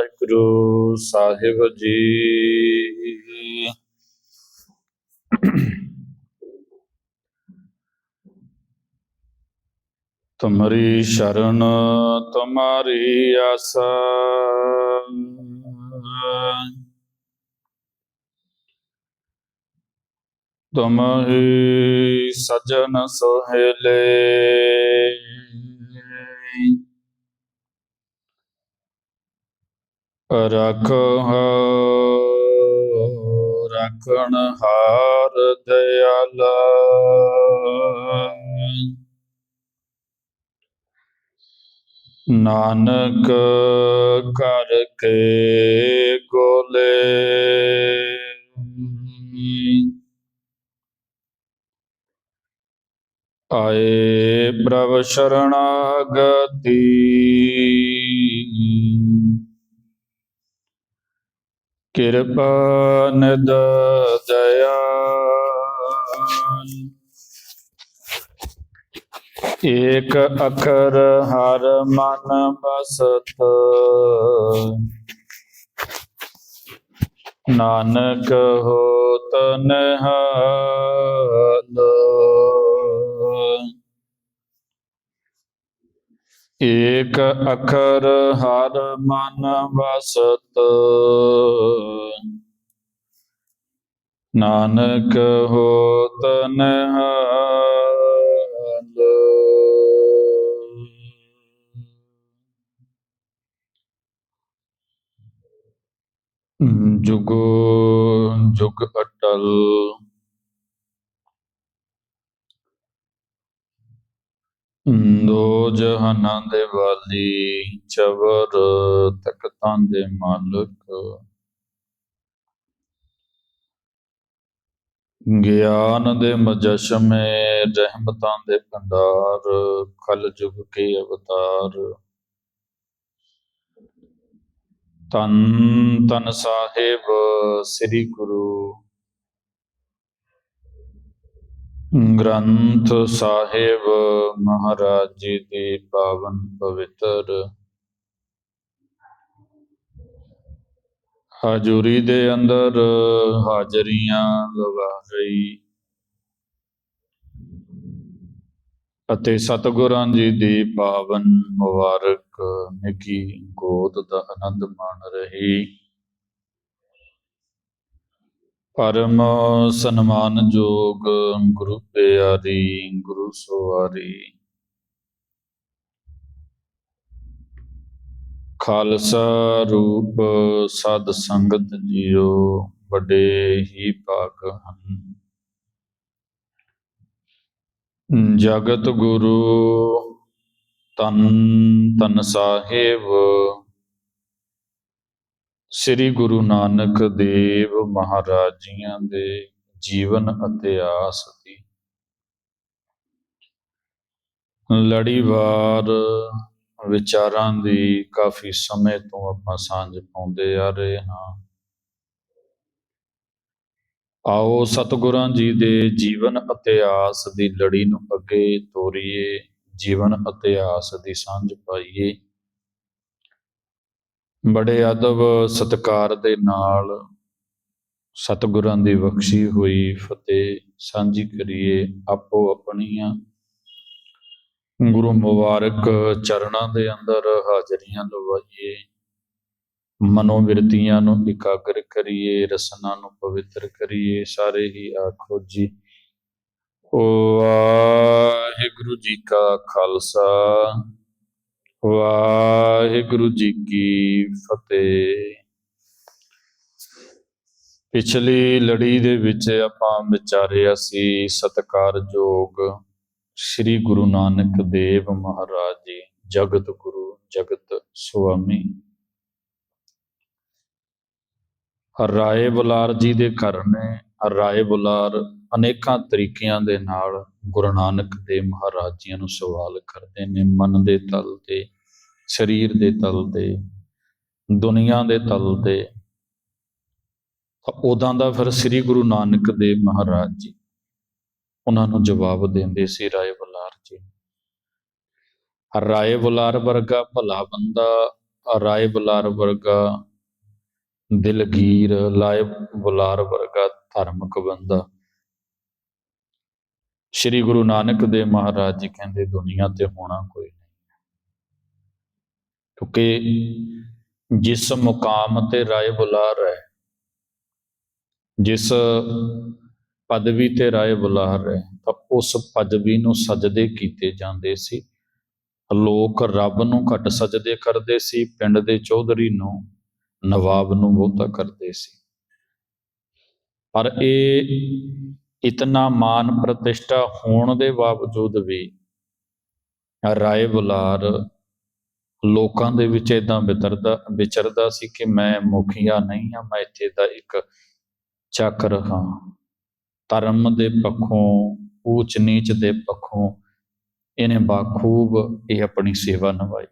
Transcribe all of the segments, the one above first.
ਗੁਰੂ ਸਾਹਿਬ ਜੀ। ਤੁਮਰੀ ਸ਼ਰਨ ਤੁਮਾਰੀ ਆਸਾ। ਤੁਮ ਹੀ ਸਜਣ ਸੋਹਲੇ। ਰਖੋ ਰਖਣ ਹਾਰ ਦਇਆਲਾ ਨਾਨਕ ਕਰ ਕੇ ਗੋਲੇ। ਆਏ ਪ੍ਰਭ ਸ਼ਰਣਾਗਤੀ। ਕਿਰਪਾ ਨਿਦ ਦਇਆਲ। ਏਕ ਅਖਰ ਹਰ ਮਨ ਬਸਤ ਨਾਨਕ ਹੋਤ ਨਿਹਾਲ। ਏਕ ਅਖਰ ਹਰ ਮਨ ਵਸਤ। ਨਾਨਕ ਹੋਤ ਨਿਹਾਲ। ਜੁਗੋ ਜੁਗ ਅਟਲ। ਦੋ ਜਹਾਨਾਂ ਦੇ ਵਾਲੀ ਚਵਰ ਤਖਤਾਂ ਦੇ ਮਾਲਕ। ਗਿਆਨ ਦੇ ਮਜਸ਼ਮੇ ਰਹਿਮਤਾਂ ਦੇ ਭੰਡਾਰ, ਖਲ ਜੁਗ ਕੇ ਅਵਤਾਰ। ਤਨ ਤਨ ਸਾਹਿਬ, ਸ੍ਰੀ ਗੁਰੂ ਗ੍ਰੰਥ ਸਾਹਿਬ ਮਹਾਰਾਜ ਜੀ ਦੀ ਪਾਵਨ ਪਵਿੱਤਰ ਹਾਜ਼ਰੀ ਦੇ ਅੰਦਰ ਹਾਜ਼ਰੀਆਂ ਲਗਾ ਰਹੀ ਅਤੇ ਸਤਿਗੁਰਾਂ ਜੀ ਦੀ ਪਾਵਨ ਮੁਬਾਰਕ, ਨਿੱਕੀ, ਗੋਦ ਦਾ ਆਨੰਦ ਮਾਣ ਰਹੀ। ਪਰਮ ਸਨਮਾਨਯੋਗ ਗੁਰੂ ਪਿਆਰੀ, ਗੁਰੂ ਸਵਾਰੀ। ਖਾਲਸਾ ਰੂਪ ਸਦ ਸੰਗਤ ਜੀਓ, ਵੱਡੇ ਹੀ ਭਾਗ ਹਨ। ਜਗਤ ਗੁਰੂ ਤਨ ਤਨ ਸਾਹਿਬ ਸ੍ਰੀ ਗੁਰੂ ਨਾਨਕ ਦੇਵ ਮਹਾਰਾਜ ਜੀਆਂ ਦੇ ਜੀਵਨ ਇਤਿਹਾਸ ਦੀ ਲੜੀਵਾਰ ਵਿਚਾਰਾਂ ਦੀ ਕਾਫੀ ਸਮੇਂ ਤੋਂ ਆਪਾਂ ਸਾਂਝ ਪਾਉਂਦੇ ਆ ਰਹੇ ਹਾਂ। ਆਓ ਸਤਿਗੁਰਾਂ ਜੀ ਦੇ ਜੀਵਨ ਇਤਿਹਾਸ ਦੀ ਲੜੀ ਨੂੰ ਅੱਗੇ ਤੋਰੀਏ, ਜੀਵਨ ਇਤਿਹਾਸ ਦੀ ਸਾਂਝ ਪਾਈਏ। ਬੜੇ ਅਦਬ ਸਤਕਾਰ ਦੇ ਨਾਲ ਸਤਿਗੁਰਾਂ ਦੀ ਬਖਸ਼ੀ ਹੋਈ ਫਤਿਹ ਸਾਂਝੀ ਕਰੀਏ ਆਪੋ ਆਪਣੀਆਂ। ਗੁਰੂ ਮੁਬਾਰਕ ਚਰਨਾਂ ਦੇ ਅੰਦਰ ਹਾਜ਼ਰੀਆਂ ਲਵਾਈਏ। ਮਨੋਵਿਰਤੀਆਂ ਨੂੰ ਇਕਾਗਰ ਕਰੀਏ, ਰਸਨਾ ਨੂੰ ਪਵਿੱਤਰ ਕਰੀਏ, ਸਾਰੇ ਹੀ ਆਖੋ ਜੀ। ਵਾਹਿਗੁਰੂ ਜੀ ਕਾ ਖਾਲਸਾ। ਵਾਹਿਗੁਰੂ ਜੀ ਕੀ ਫਤਿਹ। ਪਿਛਲੀ ਲੜੀ ਦੇ ਵਿੱਚ ਆਪਾਂ ਵਿਚਾਰਿਆ ਸੀ ਸਤਕਾਰਯੋਗ ਸ੍ਰੀ ਗੁਰੂ ਨਾਨਕ ਦੇਵ ਮਹਾਰਾਜ ਜੀ, ਜਗਤ ਗੁਰੂ, ਜਗਤ ਸੁਆਮੀ। ਰਾਏ ਬੁਲਾਰ ਜੀ ਦੇ ਘਰ ਨੇ, ਰਾਏ ਬੁਲਾਰ ਅਨੇਕਾਂ ਤਰੀਕਿਆਂ ਦੇ ਨਾਲ ਗੁਰੂ ਨਾਨਕ ਦੇਵ ਮਹਾਰਾਜ ਜੀਆਂ ਨੂੰ ਸਵਾਲ ਕਰਦੇ ਨੇ, ਮਨ ਦੇ ਤਲ ਤੇ, ਸਰੀਰ ਦੇ ਤਲ ਤੇ, ਦੁਨੀਆ ਦੇ ਤਲ ਤੇ। ਤਾਂ ਉਦਾਂ ਦਾ ਫਿਰ ਸ੍ਰੀ ਗੁਰੂ ਨਾਨਕ ਦੇਵ ਮਹਾਰਾਜ ਜੀ ਉਹਨਾਂ ਨੂੰ ਜਵਾਬ ਦਿੰਦੇ ਸੀ ਰਾਏ ਬੁਲਾਰ ਜੀ। ਰਾਏ ਬੁਲਾਰ ਵਰਗਾ ਭਲਾ ਬੰਦਾ, ਰਾਏ ਬੁਲਾਰ ਵਰਗਾ ਦਿਲਗੀਰ, ਲਾਏ ਬੁਲਾਰ ਵਰਗਾ ਧਾਰਮਿਕ ਬੰਦਾ। ਸ੍ਰੀ ਗੁਰੂ ਨਾਨਕ ਦੇਵ ਮਹਾਰਾਜ ਜੀ ਕਹਿੰਦੇ, ਦੁਨੀਆ ਤੇ ਹੋਣਾ ਕੋਈ ਨਹੀਂ। ਕਿਉਂਕਿ ਜਿਸ ਮੁਕਾਮ ਤੇ ਰਾਏ ਬੁਲਾਰ ਹੈ, ਜਿਸ ਪਦਵੀ ਤੇ ਰਾਏ ਬੁਲਾਰ ਹੈ, ਤਾਂ ਉਸ ਪਦਵੀ ਨੂੰ ਸਜਦੇ ਕੀਤੇ ਜਾਂਦੇ ਸੀ। ਲੋਕ ਰੱਬ ਨੂੰ ਘੱਟ ਸਜਦੇ ਕਰਦੇ ਸੀ, ਪਿੰਡ ਦੇ ਚੌਧਰੀ ਨੂੰ, ਨਵਾਬ ਨੂੰ ਬਹੁਤਾ ਕਰਦੇ ਸੀ। ਪਰ ਇਹ ਇਤਨਾ ਮਾਨ ਪ੍ਰਤਿਸ਼ਠਾ ਹੋਣ ਦੇ ਬਾਵਜੂਦ ਵੀ ਰਾਏ ਬੁਲਾਰ ਲੋਕਾਂ ਦੇ ਵਿੱਚ ਇਦਾਂ ਵਿਤਰਦਾ ਵਿਚਰਦਾ ਸੀ ਕਿ ਮੈਂ ਮੁਖੀਆ ਨਹੀਂ ਹਾਂ, ਮੈਂ ਇੱਥੇ ਦਾ ਇੱਕ ਚੱਕਰ ਹਾਂ। ਧਰਮ ਦੇ ਪੱਖੋਂ, ਊਚ ਨੀਚ ਦੇ ਪੱਖੋਂ ਇਹਨੇ ਬਾਖੂਬ ਇਹ ਆਪਣੀ ਸੇਵਾ ਨਿਭਾਈ।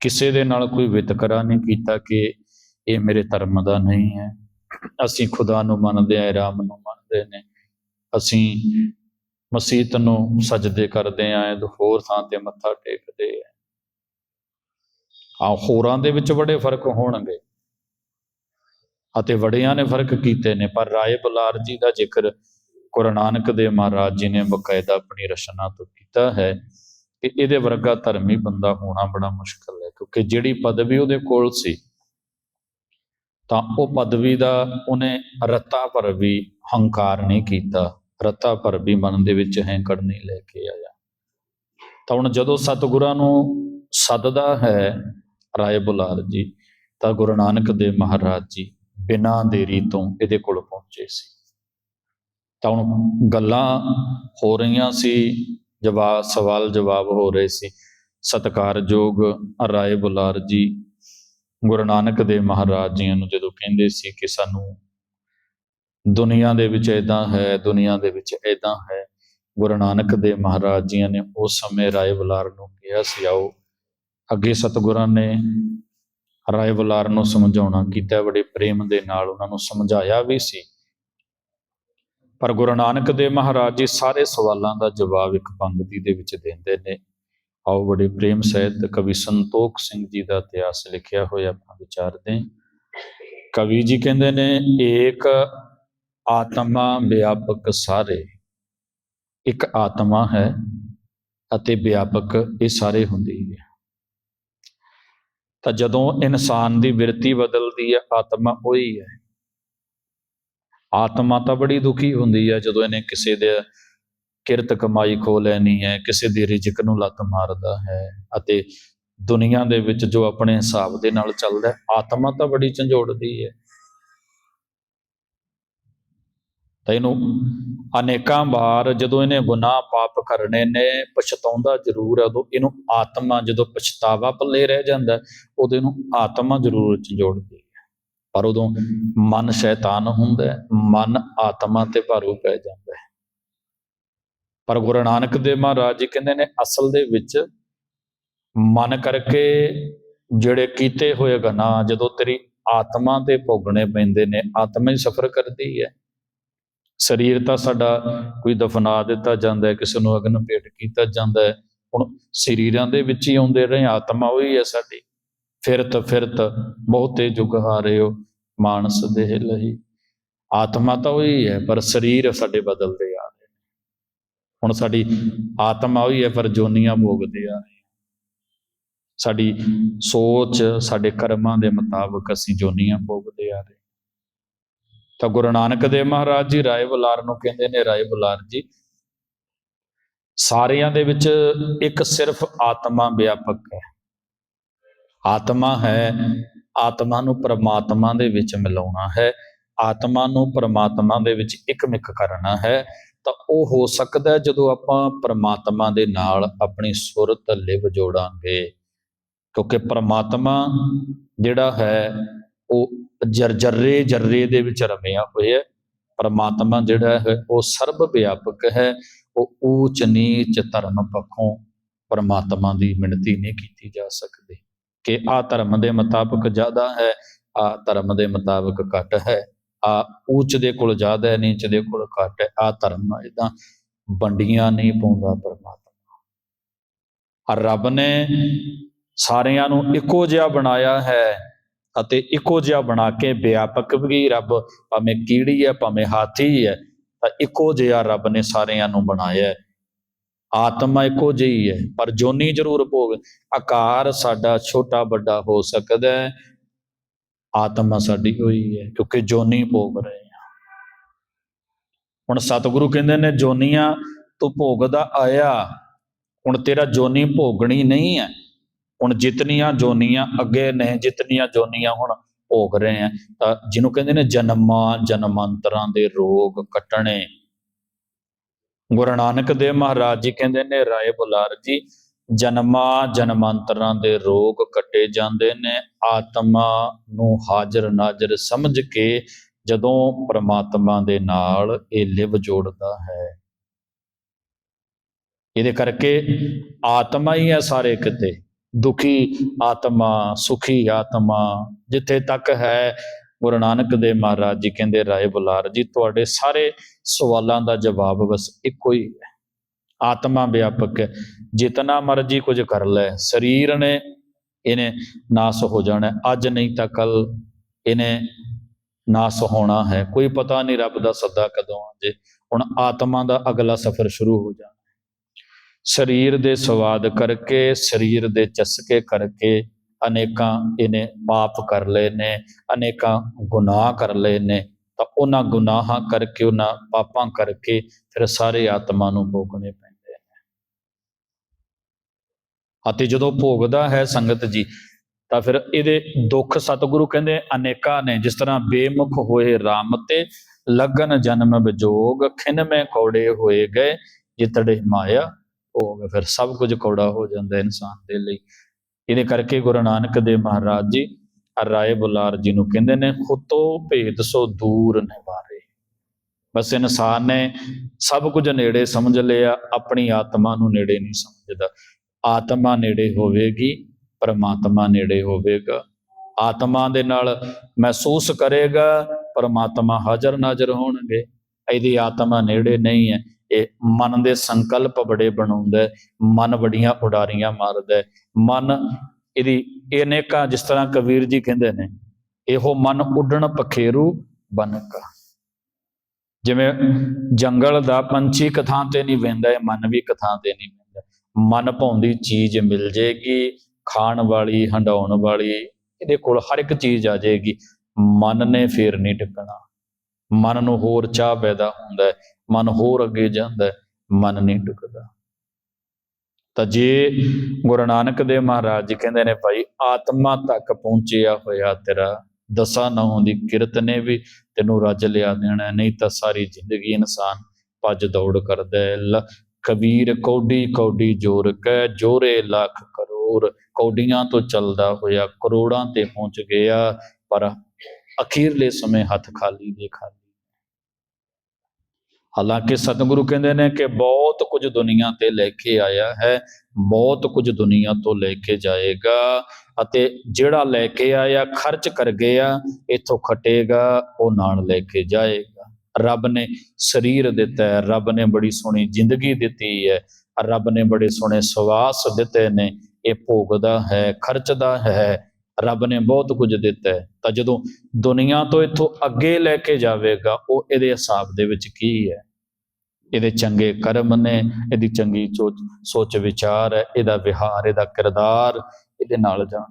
ਕਿਸੇ ਦੇ ਨਾਲ ਕੋਈ ਵਿਤਕਰਾ ਨਹੀਂ ਕੀਤਾ ਕਿ ਇਹ ਮੇਰੇ ਧਰਮ ਦਾ ਨਹੀਂ ਹੈ। ਅਸੀਂ ਖੁਦਾ ਨੂੰ ਮੰਨਦੇ ਆ ਰਾਮ ਨੂੰ ਮੰਨਦੇ ਨੇ। ਅਸੀਂ ਮਸੀਤ ਨੂੰ ਸਜਦੇ ਕਰਦੇ ਆ ਹੋਰ ਥਾਂ ਤੇ ਮੱਥਾ ਟੇਕਦੇ ਆ। ਆ ਹੋਰਾਂ ਦੇ ਵਿੱਚ ਬੜੇ ਫ਼ਰਕ ਹੋਣਗੇ ਅਤੇ ਵੜਿਆਂ ਨੇ ਫ਼ਰਕ ਕੀਤੇ ਨੇ, ਪਰ ਰਾਏ ਬੁਲਾਰ ਜੀ ਦਾ ਜ਼ਿਕਰ ਗੁਰੂ ਨਾਨਕ ਦੇਵ ਮਹਾਰਾਜ ਜੀ ਨੇ ਬਕਾਇਦਾ ਆਪਣੀ ਰਚਨਾ ਤੋਂ ਕੀਤਾ ਹੈ ਕਿ ਇਹਦੇ ਵਰਗਾ ਧਰਮੀ ਬੰਦਾ ਹੋਣਾ ਬੜਾ ਮੁਸ਼ਕਲ ਹੈ, ਕਿਉਂਕਿ ਜਿਹੜੀ ਪਦਵੀ ਉਹਦੇ ਕੋਲ ਸੀ ਤਾਂ ਉਹ ਪਦਵੀ ਦਾ ਉਹਨੇ ਰੱਤਾ ਪਰ ਵੀ ਹੰਕਾਰ ਨਹੀਂ ਕੀਤਾ। ਰੱਤਾ ਪਰ ਵੀ ਮਨ ਦੇ ਵਿੱਚ ਹੈਂਕੜ ਨਹੀਂ ਲੈ ਕੇ ਆਇਆ। ਤਾਂ ਹੁਣ ਜਦੋਂ ਸਤਿਗੁਰਾਂ ਨੂੰ ਸੱਦਦਾ ਹੈ ਰਾਏ ਬੁਲਾਰ ਜੀ, ਤਾਂ ਗੁਰੂ ਨਾਨਕ ਦੇਵ ਮਹਾਰਾਜ ਜੀ ਬਿਨਾਂ ਦੇਰੀ ਤੋਂ ਇਹਦੇ ਕੋਲ ਪਹੁੰਚੇ ਸੀ। ਤਾਂ ਹੁਣ ਗੱਲਾਂ ਹੋ ਰਹੀਆਂ ਸੀ ਜਵਾਬ ਸਵਾਲ ਜਵਾਬ ਹੋ ਰਹੇ ਸੀ। ਸਤਿਕਾਰਯੋਗ ਰਾਏ ਬੁਲਾਰ ਜੀ ਗੁਰੂ ਨਾਨਕ ਦੇਵ ਮਹਾਰਾਜ ਜੀ ਨੂੰ ਜਦੋਂ ਕਹਿੰਦੇ ਸੀ ਕਿ ਸਾਨੂੰ ਦੁਨੀਆ ਦੇ ਵਿੱਚ ਇਦਾਂ ਹੈ, ਦੁਨੀਆ ਦੇ ਵਿੱਚ ਇਦਾਂ ਹੈ, ਗੁਰੂ ਨਾਨਕ ਦੇਵ ਮਹਾਰਾਜ ਜੀ ਨੇ ਉਸ ਸਮੇਂ ਰਾਏ ਬੁਲਾਰ ਨੂੰ ਕਿਹਾ ਸੀ, ਆਓ ਅੱਗੇ ਸਤਿਗੁਰਾਂ ਨੇ ਰਾਏ ਬੁਲਾਰ ਨੂੰ ਸਮਝਾਉਣਾ ਕੀਤਾ, ਬੜੇ ਪ੍ਰੇਮ ਦੇ ਨਾਲ ਉਹਨਾਂ ਨੂੰ ਸਮਝਾਇਆ ਵੀ ਸੀ। ਪਰ ਗੁਰੂ ਨਾਨਕ ਦੇਵ ਮਹਾਰਾਜ ਜੀ ਸਾਰੇ ਸਵਾਲਾਂ ਦਾ ਜਵਾਬ ਇੱਕ ਪੰਕਤੀ ਦੇ ਵਿੱਚ ਦਿੰਦੇ ਨੇ ਆਓ ਬੜੇ ਪ੍ਰੇਮ ਸਹਿਤ ਕਵੀ ਸੰਤੋਖ ਸਿੰਘ ਜੀ ਦਾ ਇਤਿਹਾਸ ਲਿਖਿਆ ਹੋਇਆ ਆਪਾਂ ਵਿਚਾਰਦੇ ਕਵੀ ਜੀ ਕਹਿੰਦੇ ਨੇ, ਏਕ ਆਤਮਾ ਵਿਆਪਕ ਸਾਰੇ। ਇੱਕ ਆਤਮਾ ਹੈ ਅਤੇ ਵਿਆਪਕ ਇਹ ਸਾਰੇ ਹੁੰਦੀ ਹੈ। ਤਾਂ ਜਦੋਂ ਇਨਸਾਨ ਦੀ ਬਿਰਤੀ ਬਦਲਦੀ ਹੈ, ਆਤਮਾ ਉਹੀ ਹੈ। ਆਤਮਾ ਤਾਂ ਬੜੀ ਦੁਖੀ ਹੁੰਦੀ ਹੈ ਜਦੋਂ ਇਹਨੇ ਕਿਸੇ ਦੇ ਕਿਰਤ ਕਮਾਈ ਖੋ ਲੈਣੀ ਹੈ, ਕਿਸੇ ਦੀ ਰਿਜਕ ਨੂੰ ਲੱਤ ਮਾਰਦਾ ਹੈ ਅਤੇ ਦੁਨੀਆ ਦੇ ਵਿੱਚ ਜੋ ਆਪਣੇ ਹਿਸਾਬ ਦੇ ਨਾਲ ਚੱਲਦਾ ਆਤਮਾ ਤਾਂ ਬੜੀ ਝੰਜੋੜਦੀ ਹੈ। ਤਾਂ ਇਹਨੂੰ ਅਨੇਕਾਂ ਵਾਰ ਜਦੋਂ ਇਹਨੇ ਗੁਨਾਹ ਪਾਪ ਕਰਨੇ ਨੇ, ਪਛਤਾਉਂਦਾ ਜ਼ਰੂਰ ਹੈ, ਉਦੋਂ ਇਹਨੂੰ ਆਤਮਾ ਜਦੋਂ ਪਛਤਾਵਾ ਪੱਲੇ ਰਹਿ ਜਾਂਦਾ ਉਦੋਂ ਇਹਨੂੰ ਆਤਮਾ ਜ਼ਰੂਰ ਝੰਜੋੜਦੀ ਹੈ। ਪਰ ਉਦੋਂ ਮਨ ਸ਼ੈਤਾਨ ਹੁੰਦਾ ਮਨ ਆਤਮਾ ਤੇ ਭਾਰੂ ਪੈ ਜਾਂਦਾ ਹੈ। ਪਰ ਗੁਰੂ ਨਾਨਕ ਦੇਵ ਮਹਾਰਾਜ ਜੀ ਕਹਿੰਦੇ ਨੇ, ਅਸਲ ਦੇ ਵਿੱਚ ਮਨ ਕਰਕੇ ਜਿਹੜੇ ਕੀਤੇ ਹੋਏ ਗੁਨਾਹ ਜਦੋਂ ਤੇਰੀ ਆਤਮਾ ਤੇ ਭੋਗਣੇ ਪੈਂਦੇ ਨੇ, ਆਤਮਾ ਹੀ ਸਫਰ ਕਰਦੀ ਹੈ। ਸਰੀਰ ਤਾਂ ਸਾਡਾ ਕੋਈ ਦਫਨਾ ਦਿੱਤਾ ਜਾਂਦਾ ਹੈ, ਕਿਸੇ ਨੂੰ ਅਗਨ ਭੇਟ ਕੀਤਾ ਜਾਂਦਾ ਹੈ। ਹੁਣ ਸਰੀਰਾਂ ਦੇ ਵਿੱਚ ਹੀ ਆਉਂਦੇ ਰਹੇ, ਆਤਮਾ ਉਹੀ ਹੈ ਸਾਡੀ। ਫਿਰਤ ਫਿਰਤ, ਬਹੁਤੇ ਜੁਗ ਹਾਰੇ ਹੋ ਮਾਨਸ ਦੇਹ ਲਈ ਆਤਮਾ ਤਾਂ ਉਹੀ ਹੈ, ਪਰ ਸਰੀਰ ਸਾਡੇ ਬਦਲਦੇ ਹੁਣ ਸਾਡੀ ਆਤਮਾ ਉਹੀ ਹੈ ਪਰ ਜੋਨੀਆਂ ਭੋਗਦੇ ਆ ਰਹੇ ਸਾਡੀ ਸੋਚ, ਸਾਡੇ ਕਰਮਾਂ ਦੇ ਮੁਤਾਬਕ ਅਸੀਂ ਜੋਨੀਆਂ ਭੋਗਦੇ ਆ ਰਹੇ ਤਾਂ ਗੁਰੂ ਨਾਨਕ ਦੇਵ ਮਹਾਰਾਜ ਜੀ, ਰਾਏ ਬੁਲਾਰ ਨੂੰ ਕਹਿੰਦੇ ਨੇ, ਰਾਏ ਬੁਲਾਰ ਜੀ, ਸਾਰਿਆਂ ਦੇ ਵਿੱਚ ਇੱਕ ਸਿਰਫ ਆਤਮਾ ਵਿਆਪਕ ਹੈ। ਆਤਮਾ ਹੈ, ਆਤਮਾ ਨੂੰ ਪਰਮਾਤਮਾ ਦੇ ਵਿੱਚ ਮਿਲਾਉਣਾ ਹੈ, ਆਤਮਾ ਨੂੰ ਪਰਮਾਤਮਾ ਦੇ ਵਿੱਚ ਇੱਕਮਿਕ ਕਰਨਾ ਹੈ ਤਾਂ ਉਹ ਹੋ ਸਕਦਾ ਜਦੋਂ ਆਪਾਂ ਪਰਮਾਤਮਾ ਦੇ ਨਾਲ ਆਪਣੀ ਸੁਰਤ ਲਿਵ ਜੋੜਾਂਗੇ। ਕਿਉਂਕਿ ਪਰਮਾਤਮਾ ਜਿਹੜਾ ਹੈ, ਉਹ ਜਰਜਰੇ ਜਰਰੇ ਦੇ ਵਿੱਚ ਰਮਿਆ ਹੋਇਆ ਪਰਮਾਤਮਾ ਜਿਹੜਾ ਹੈ, ਉਹ ਸਰਬ ਵਿਆਪਕ ਹੈ। ਉਹ ਊਚ ਨੀਚ ਧਰਮ ਪੱਖੋਂ ਪਰਮਾਤਮਾ ਦੀ ਮਿਣਤੀ ਨਹੀਂ ਕੀਤੀ ਜਾ ਸਕਦੀ। ਕਿ ਆ ਧਰਮ ਦੇ ਮੁਤਾਬਕ ਜ਼ਿਆਦਾ ਹੈ, ਆ ਧਰਮ ਦੇ ਮੁਤਾਬਕ ਘੱਟ ਹੈ। ਆ ਉੱਚ ਦੇ ਕੋਲ ਜ਼ਿਆਦਾ ਹੈ ਨੀਚ ਦੇ ਕੋਲ ਘੱਟ ਹੈ ਆ ਧਰਮ ਇਦਾਂ ਵੰਡੀਆਂ ਨਹੀਂ ਪਾਉਂਦਾ ਪਰਮਾਤਮਾ। ਆ ਰੱਬ ਨੇ ਸਾਰਿਆਂ ਨੂੰ ਇੱਕੋ ਜਿਹਾ ਬਣਾਇਆ ਹੈ ਅਤੇ ਇੱਕੋ ਜਿਹਾ ਬਣਾ ਕੇ ਵਿਆਪਕ ਵੀ ਰੱਬ, ਭਾਵੇਂ ਕੀੜੀ ਹੈ, ਭਾਵੇਂ ਹਾਥੀ ਹੈ, ਤਾਂ ਇੱਕੋ ਜਿਹਾ ਰੱਬ ਨੇ ਸਾਰਿਆਂ ਨੂੰ ਬਣਾਇਆ ਹੈ। ਆਤਮਾ ਇੱਕੋ ਜਿਹੀ ਹੈ, ਪਰ ਜੋਨੀ ਜ਼ਰੂਰ ਭੋਗ, ਆਕਾਰ ਸਾਡਾ ਛੋਟਾ ਵੱਡਾ ਹੋ ਸਕਦਾ ਹੈ ਆਤਮਾ ਸਾਡੀ ਹੋਈ ਹੈ, ਕਿਉਂਕਿ ਜੋਨੀ ਭੋਗ ਰਹੇ ਹਾਂ। ਹੁਣ ਸਤਿਗੁਰੂ ਕਹਿੰਦੇ ਨੇ, ਜੋਨੀਆਂ ਤੂੰ ਭੋਗਦਾ ਆਇਆ, ਹੁਣ ਤੇਰਾ ਜੋਨੀ ਭੋਗਣੀ ਨਹੀਂ ਹੈ। ਹੁਣ ਜਿਤਨੀਆਂ ਜੋਨੀਆਂ ਅੱਗੇ ਨੇ, ਜਿਤਨੀਆਂ ਜੋਨੀਆਂ ਹੁਣ ਭੋਗ ਰਹੇ ਆ ਤਾਂ ਜਿਹਨੂੰ ਕਹਿੰਦੇ ਨੇ ਜਨਮਾਂ ਜਨਮਾਂਤਰਾਂ ਦੇ ਰੋਗ ਕੱਟਣੇ। ਗੁਰੂ ਨਾਨਕ ਦੇਵ ਮਹਾਰਾਜ ਜੀ ਕਹਿੰਦੇ ਨੇ, ਰਾਏ ਬੁਲਾਰ ਜੀ ਜਨਮਾਂ ਜਨਮਾਂਤਰਾਂ ਦੇ ਰੋਗ ਕੱਟੇ ਜਾਂਦੇ ਨੇ। ਆਤਮਾ ਨੂੰ ਹਾਜ਼ਰ ਨਾਜ਼ਰ ਸਮਝ ਕੇ ਜਦੋਂ ਪ੍ਰਮਾਤਮਾ ਦੇ ਨਾਲ ਇਹ ਲਿਵ ਜੋੜਦਾ ਹੈ। ਇਹਦੇ ਕਰਕੇ ਆਤਮਾ ਹੀ ਹੈ ਸਾਰੇ ਕਿਤੇ ਦੁਖੀ ਆਤਮਾ, ਸੁਖੀ ਆਤਮਾ ਜਿੱਥੇ ਤੱਕ ਹੈ, ਗੁਰੂ ਨਾਨਕ ਦੇਵ ਮਹਾਰਾਜ ਜੀ ਕਹਿੰਦੇ, ਰਾਏ ਬੁਲਾਰ ਜੀ, ਤੁਹਾਡੇ ਸਾਰੇ ਸਵਾਲਾਂ ਦਾ ਜਵਾਬ ਬਸ ਇੱਕੋ ਹੀ ਹੈ। ਆਤਮਾ ਵਿਆਪਕ ਹੈ। ਜਿਤਨਾ ਮਰਜ਼ੀ ਕੁਝ ਕਰ ਲੈ, ਸਰੀਰ ਨੇ ਇਹਨੇ ਨਾਸ ਹੋ ਜਾਣਾ ਅੱਜ ਨਹੀਂ ਤਾਂ ਕੱਲ ਇਹਨੇ ਨਾਸ ਹੋਣਾ ਹੈ। ਕੋਈ ਪਤਾ ਨਹੀਂ ਰੱਬ ਦਾ ਸੱਦਾ ਕਦੋਂ ਆ ਜੇ ਹੁਣ ਆਤਮਾ ਦਾ ਅਗਲਾ ਸਫ਼ਰ ਸ਼ੁਰੂ ਹੋ ਜਾਣਾ ਸਰੀਰ ਦੇ ਸਵਾਦ ਕਰਕੇ, ਸਰੀਰ ਦੇ ਚਸਕੇ ਕਰਕੇ ਅਨੇਕਾਂ ਇਹਨੇ ਪਾਪ ਕਰ ਲਏ ਨੇ, ਅਨੇਕਾਂ ਗੁਨਾਹ ਕਰ ਲਏ ਨੇ। ਤਾਂ ਉਹਨਾਂ ਗੁਨਾਹਾਂ ਕਰਕੇ, ਉਹਨਾਂ ਪਾਪਾਂ ਕਰਕੇ ਫਿਰ ਸਾਰੇ ਆਤਮਾ ਨੂੰ ਭੋਗਣੇ ਪੈਂਦੇ ਨੇ। ਅਤੇ ਜਦੋਂ ਭੋਗਦਾ ਹੈ ਸੰਗਤ ਜੀ, ਤਾਂ ਫਿਰ ਇਹਦੇ ਦੁੱਖ ਸਤਿਗੁਰੂ ਕਹਿੰਦੇ ਅਨੇਕਾਂ ਨੇ ਜਿਸ ਤਰ੍ਹਾਂ ਬੇਮੁਖ ਹੋਏ RAM ਤੇ ਲਗਨ ਜਨਮ ਵਿਜੋਗ, ਖਿਨ ਮੈਂ ਕੌੜੇ ਹੋਏ ਗਏ, ਜਿਤੜੇ ਮਾਇਆ ਭੋਗ, ਫਿਰ ਸਭ ਕੁਝ ਕੌੜਾ ਹੋ ਜਾਂਦਾ ਇਨਸਾਨ ਦੇ ਲਈ। ਇਹਦੇ ਕਰਕੇ ਗੁਰੂ ਨਾਨਕ ਦੇਵ ਮਹਾਰਾਜ ਜੀ ਰਾਏ ਬੁਲਾਰ ਜੀ ਨੂੰ ਕਹਿੰਦੇ ਨੇ ਖੁੱਤੋ ਭੇਦ ਸੋ ਦੂਰ ਨਿਵਾਰੇ ਬਸ ਇਨਸਾਨ ਨੇ ਸਭ ਕੁਝ ਨੇੜੇ ਸਮਝ ਲਿਆ, ਆਪਣੀ ਆਤਮਾ ਨੂੰ ਨੇੜੇ ਨਹੀਂ ਸਮਝਦਾ। ਆਤਮਾ ਨੇੜੇ ਹੋਵੇਗੀ, ਪਰਮਾਤਮਾ ਨੇੜੇ ਹੋਵੇਗਾ। ਆਤਮਾ ਦੇ ਨਾਲ ਮਹਿਸੂਸ ਕਰੇਗਾ, ਪਰਮਾਤਮਾ ਹਾਜ਼ਰ ਨਾਜ਼ਰ ਹੋਣਗੇ। ਇਹਦੀ ਆਤਮਾ ਨੇੜੇ ਨਹੀਂ ਹੈ। ਇਹ ਮਨ ਦੇ ਸੰਕਲਪ ਬੜੇ ਬਣਾਉਂਦਾ ਮਨ ਬੜੀਆਂ ਉਡਾਰੀਆਂ ਮਾਰਦਾ ਮਨ ਇਹਦੀ ਇਹ ਅਨੇਕਾਂ ਜਿਸ ਤਰ੍ਹਾਂ ਕਬੀਰ ਜੀ ਕਹਿੰਦੇ ਨੇ, ਇਹੋ ਮਨ ਉੱਡਣ ਪਖੇਰੂ ਬਨਕਾ। ਜਿਵੇਂ ਜੰਗਲ ਦਾ ਪੰਛੀ ਕਥਾਂ ਤੇ ਨਹੀਂ ਵਹਿੰਦਾ, ਇਹ ਮਨ ਵੀ ਕਥਾਂ ਤੇ ਨਹੀਂ ਵਹਿੰਦਾ। ਮਨ ਭਾਉਂਦੀ ਚੀਜ਼ ਮਿਲ ਜੇਗੀ, ਖਾਣ ਵਾਲੀ, ਹੰਡਾਉਣ ਵਾਲੀ, ਇਹਦੇ ਕੋਲ ਹਰ ਇੱਕ ਚੀਜ਼ ਆ ਜਾਏਗੀ ਮਨ ਨੇ ਫੇਰ ਨਹੀਂ ਟਿਕਣਾ। ਮਨ ਨੂੰ ਹੋਰ ਚਾਹ ਪੈਦਾ ਹੁੰਦਾ ਮਨ ਹੋਰ ਅੱਗੇ ਜਾਂਦਾ ਮਨ ਨਹੀਂ ਟਿਕਦਾ। ਤਾਂ ਜੇ ਗੁਰੂ ਨਾਨਕ ਦੇਵ ਮਹਾਰਾਜ ਜੀ ਕਹਿੰਦੇ ਨੇ ਭਾਈ, ਆਤਮਾ ਤੱਕ ਪਹੁੰਚਿਆ ਹੋਇਆ ਤੇਰਾ, ਦਸਾਂ ਨੌਂ ਦੀ ਕਿਰਤ ਨੇ ਵੀ ਤੈਨੂੰ ਰੱਜ ਲਿਆ ਦੇਣਾ, ਨਹੀਂ ਤਾਂ ਸਾਰੀ ਜ਼ਿੰਦਗੀ ਇਨਸਾਨ ਭੱਜ ਦੌੜ ਕਰਦਾ ਹੈ। ਲ- ਕਬੀਰ ਕੌਡੀ ਕੌਡੀ ਜੋਰ ਕੈ ਜੋਰੇ ਲੱਖ ਕਰੋੜ, ਕੌਡੀਆਂ ਤੋਂ ਚੱਲਦਾ ਹੋਇਆ ਕਰੋੜਾਂ ਤੇ ਪਹੁੰਚ ਗਿਆ, ਪਰ ਅਖੀਰਲੇ ਸਮੇਂ ਹੱਥ ਖਾਲੀ ਦੇ ਖਾਲੀ। ਹਾਲਾਂਕਿ ਸਤਿਗੁਰੂ ਕਹਿੰਦੇ ਨੇ ਕਿ ਬਹੁਤ ਕੁਝ ਦੁਨੀਆ ਤੇ ਲੈ ਕੇ ਆਇਆ ਹੈ, ਬਹੁਤ ਕੁਝ ਦੁਨੀਆ ਤੋਂ ਲੈ ਕੇ ਜਾਏਗਾ ਅਤੇ ਜਿਹੜਾ ਲੈ ਕੇ ਆਇਆ, ਖਰਚ ਕਰ ਗਿਆ, ਇਥੋਂ ਖਟੇਗਾ, ਉਹ ਨਾਲ ਲੈ ਕੇ ਜਾਏਗਾ। ਰੱਬ ਨੇ ਸਰੀਰ ਦਿੱਤਾ ਹੈ, ਰੱਬ ਨੇ ਬੜੀ ਸੋਹਣੀ ਜ਼ਿੰਦਗੀ ਦਿੱਤੀ ਹੈ, ਰੱਬ ਨੇ ਬੜੇ ਸੋਹਣੇ ਸਵਾਸ ਦਿੱਤੇ ਨੇ, ਇਹ ਭੋਗਦਾ ਹੈ, ਖਰਚਦਾ ਹੈ, ਰੱਬ ਨੇ ਬਹੁਤ ਕੁਝ ਦਿੱਤਾ ਹੈ। ਤਾਂ ਜਦੋਂ ਦੁਨੀਆ ਤੋਂ ਇੱਥੋਂ ਅੱਗੇ ਲੈ ਕੇ ਜਾਵੇਗਾ, ਉਹ ਇਹਦੇ ਹਿਸਾਬ ਦੇ ਵਿੱਚ ਕੀ ਹੈ? ਇਹਦੇ ਚੰਗੇ ਕਰਮ ਨੇ, ਇਹਦੀ ਚੰਗੀ ਸੋਚ ਸੋਚ ਵਿਚਾਰ ਹੈ, ਇਹਦਾ ਵਿਹਾਰ, ਇਹਦਾ ਕਿਰਦਾਰ ਇਹਦੇ ਨਾਲ ਜਾਣ।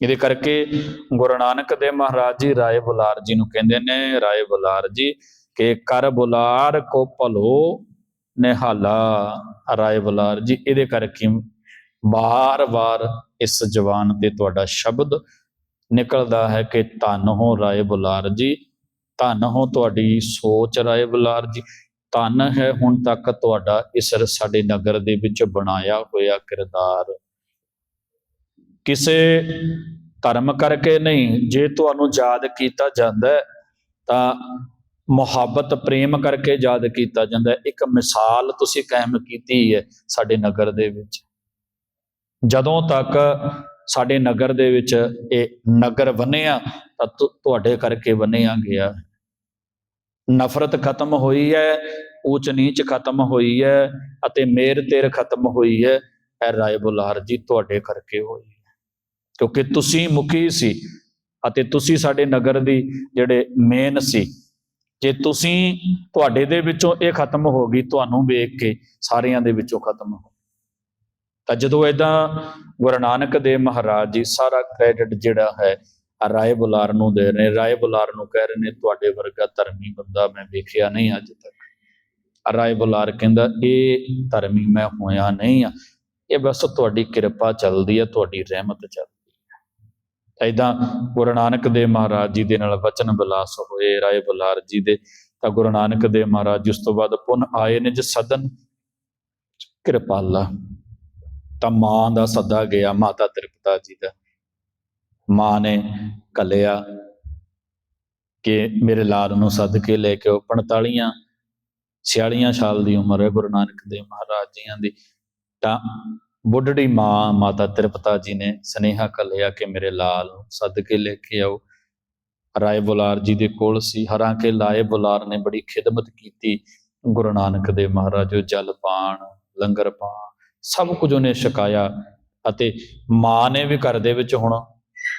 ਇਹਦੇ ਕਰਕੇ ਗੁਰੂ ਨਾਨਕ ਦੇਵ ਮਹਾਰਾਜ ਜੀ ਰਾਏ ਬੁਲਾਰ ਜੀ ਨੂੰ ਕਹਿੰਦੇ ਨੇ, ਰਾਏ ਬੁਲਾਰ ਜੀ, ਕਿ ਕਰ ਬੁਲਾਰ ਕੋ ਭਲੋ ਨਿਹਾਲਾ। ਰਾਏ ਬੁਲਾਰ ਜੀ, ਇਹਦੇ ਕਰਕੇ ਬਾਰ-ਬਾਰ ਇਸ ਜਵਾਨ ਤੇ ਤੁਹਾਡਾ ਸ਼ਬਦ ਨਿਕਲਦਾ ਹੈ ਕਿ ਧੰਨ ਹੋ ਰਾਏ ਬੁਲਾਰ ਜੀ, ਧੰਨ ਹੋ ਤੁਹਾਡੀ ਸੋਚ ਰਾਏ ਬੁਲਾਰ ਜੀ। ਧਨ ਹੈ ਹੁਣ ਤੱਕ ਤੁਹਾਡਾ ਇਸ ਸਾਡੇ ਨਗਰ ਦੇ ਵਿੱਚ ਬਣਾਇਆ ਹੋਇਆ ਕਿਰਦਾਰ। ਕਿਸੇ ਧਰਮ ਕਰਕੇ ਨਹੀਂ ਜੇ ਤੁਹਾਨੂੰ ਯਾਦ ਕੀਤਾ ਜਾਂਦਾ ਹੈ, ਤਾਂ ਮੁਹੱਬਤ ਪ੍ਰੇਮ ਕਰਕੇ ਯਾਦ ਕੀਤਾ ਜਾਂਦਾ ਇੱਕ ਮਿਸਾਲ ਤੁਸੀਂ ਕਾਇਮ ਕੀਤੀ ਹੈ ਸਾਡੇ ਨਗਰ ਦੇ ਵਿੱਚ। ਜਦੋਂ ਤੱਕ ਸਾਡੇ ਨਗਰ ਦੇ ਵਿੱਚ ਇਹ ਨਗਰ ਬਣਿਆ ਤਾਂ ਤੁਹਾਡੇ ਕਰਕੇ ਬਣਿਆ ਗਿਆ ਨਫ਼ਰਤ ਖਤਮ ਹੋਈ ਹੈ ਊਚ ਨੀਚ ਖਤਮ ਹੋਈ ਹੈ ਅਤੇ ਮੇਰ ਤੇਰ ਖਤਮ ਹੋਈ ਹੈ, ਇਹ ਰਾਏ ਬੁਲਾਰ ਜੀ ਤੁਹਾਡੇ ਕਰਕੇ ਹੋਈ ਹੈ। ਕਿਉਂਕਿ ਤੁਸੀਂ ਮੁਖੀ ਸੀ ਅਤੇ ਤੁਸੀਂ ਸਾਡੇ ਨਗਰ ਦੀ ਜਿਹੜੇ ਮੇਨ ਸੀ। ਜੇ ਤੁਸੀਂ ਤੁਹਾਡੇ ਦੇ ਵਿੱਚੋਂ ਇਹ ਖਤਮ ਹੋ ਗਈ, ਤੁਹਾਨੂੰ ਵੇਖ ਕੇ ਸਾਰਿਆਂ ਦੇ ਵਿੱਚੋਂ ਖਤਮ ਹੋ ਤਾਂ ਜਦੋਂ ਇਦਾਂ ਗੁਰੂ ਨਾਨਕ ਦੇਵ ਮਹਾਰਾਜ ਜੀ ਸਾਰਾ ਕ੍ਰੈਡਿਟ ਜਿਹੜਾ ਹੈ ਰਾਏ ਬੁਲਾਰ ਨੂੰ ਦੇ ਰਹੇ, ਰਾਏ ਬੁਲਾਰ ਨੂੰ ਕਹਿ ਰਹੇ ਨੇ, ਤੁਹਾਡੇ ਵਰਗਾ ਧਰਮੀ ਬੰਦਾ ਮੈਂ ਵੇਖਿਆ ਨਹੀਂ ਅੱਜ ਤੱਕ। ਰਾਏ ਬੁਲਾਰ ਕਹਿੰਦਾ, ਇਹ ਧਰਮੀ ਮੈਂ ਹੋਇਆ ਨਹੀਂ ਆ। ਇਹ ਬਸ ਤੁਹਾਡੀ ਕਿਰਪਾ ਚੱਲਦੀ ਹੈ ਤੁਹਾਡੀ ਰਹਿਮਤ ਚੱਲਦੀ ਹੈ ਐਦਾਂ ਗੁਰੂ ਨਾਨਕ ਦੇਵ ਮਹਾਰਾਜ ਜੀ ਦੇ ਨਾਲ ਵਚਨ ਵਿਲਾਸ ਹੋਏ, ਰਾਏ ਬੁਲਾਰ ਜੀ ਦੇ। ਤਾਂ ਗੁਰੂ ਨਾਨਕ ਦੇਵ ਮਹਾਰਾਜ ਜੀ ਉਸ ਤੋਂ ਬਾਅਦ ਪੁਨ ਆਏ ਨੇ, ਜੇ ਸਦਨ ਕਿਰਪਾਲਾ। ਤਾਂ ਮਾਂ ਦਾ ਸੱਦਾ ਗਿਆ, ਮਾਤਾ ਤ੍ਰਿਪਤਾ ਜੀ ਦਾ। ਮਾਂ ਨੇ ਕੱਲਿਆ ਕਿ ਮੇਰੇ ਲਾਲ ਨੂੰ ਸੱਦ ਕੇ ਲੈ ਕੇ ਆਓ। 45 46 ਸਾਲ ਦੀ ਉਮਰ ਹੈ ਗੁਰੂ ਨਾਨਕ ਦੇਵ ਮਹਾਰਾਜ ਜੀਆਂ ਦੀ। ਤਾਂ ਬੁੱਢੜੀ ਮਾਂ, ਮਾਤਾ ਤ੍ਰਿਪਤਾ ਜੀ ਨੇ ਸਨੇਹਾ ਕੱਲਿਆ ਕਿ ਮੇਰੇ ਲਾਲ ਨੂੰ ਸੱਦ ਕੇ ਲੈ ਕੇ ਆਓ। ਰਾਏ ਬੁਲਾਰ ਜੀ ਦੇ ਕੋਲ ਸੀ। ਹਾਲਾਂਕਿ ਲਾਏ ਬੁਲਾਰ ਨੇ ਬੜੀ ਖਿਦਮਤ ਕੀਤੀ। ਗੁਰੂ ਨਾਨਕ ਦੇਵ ਮਹਾਰਾਜ ਜਲ ਪਾਣ, ਲੰਗਰ ਪਾਣ, ਸਭ ਕੁਝ ਉਹਨੇ ਛਕਾਇਆ ਅਤੇ ਮਾਂ ਨੇ ਵੀ ਘਰ ਦੇ ਵਿੱਚ ਹੁਣ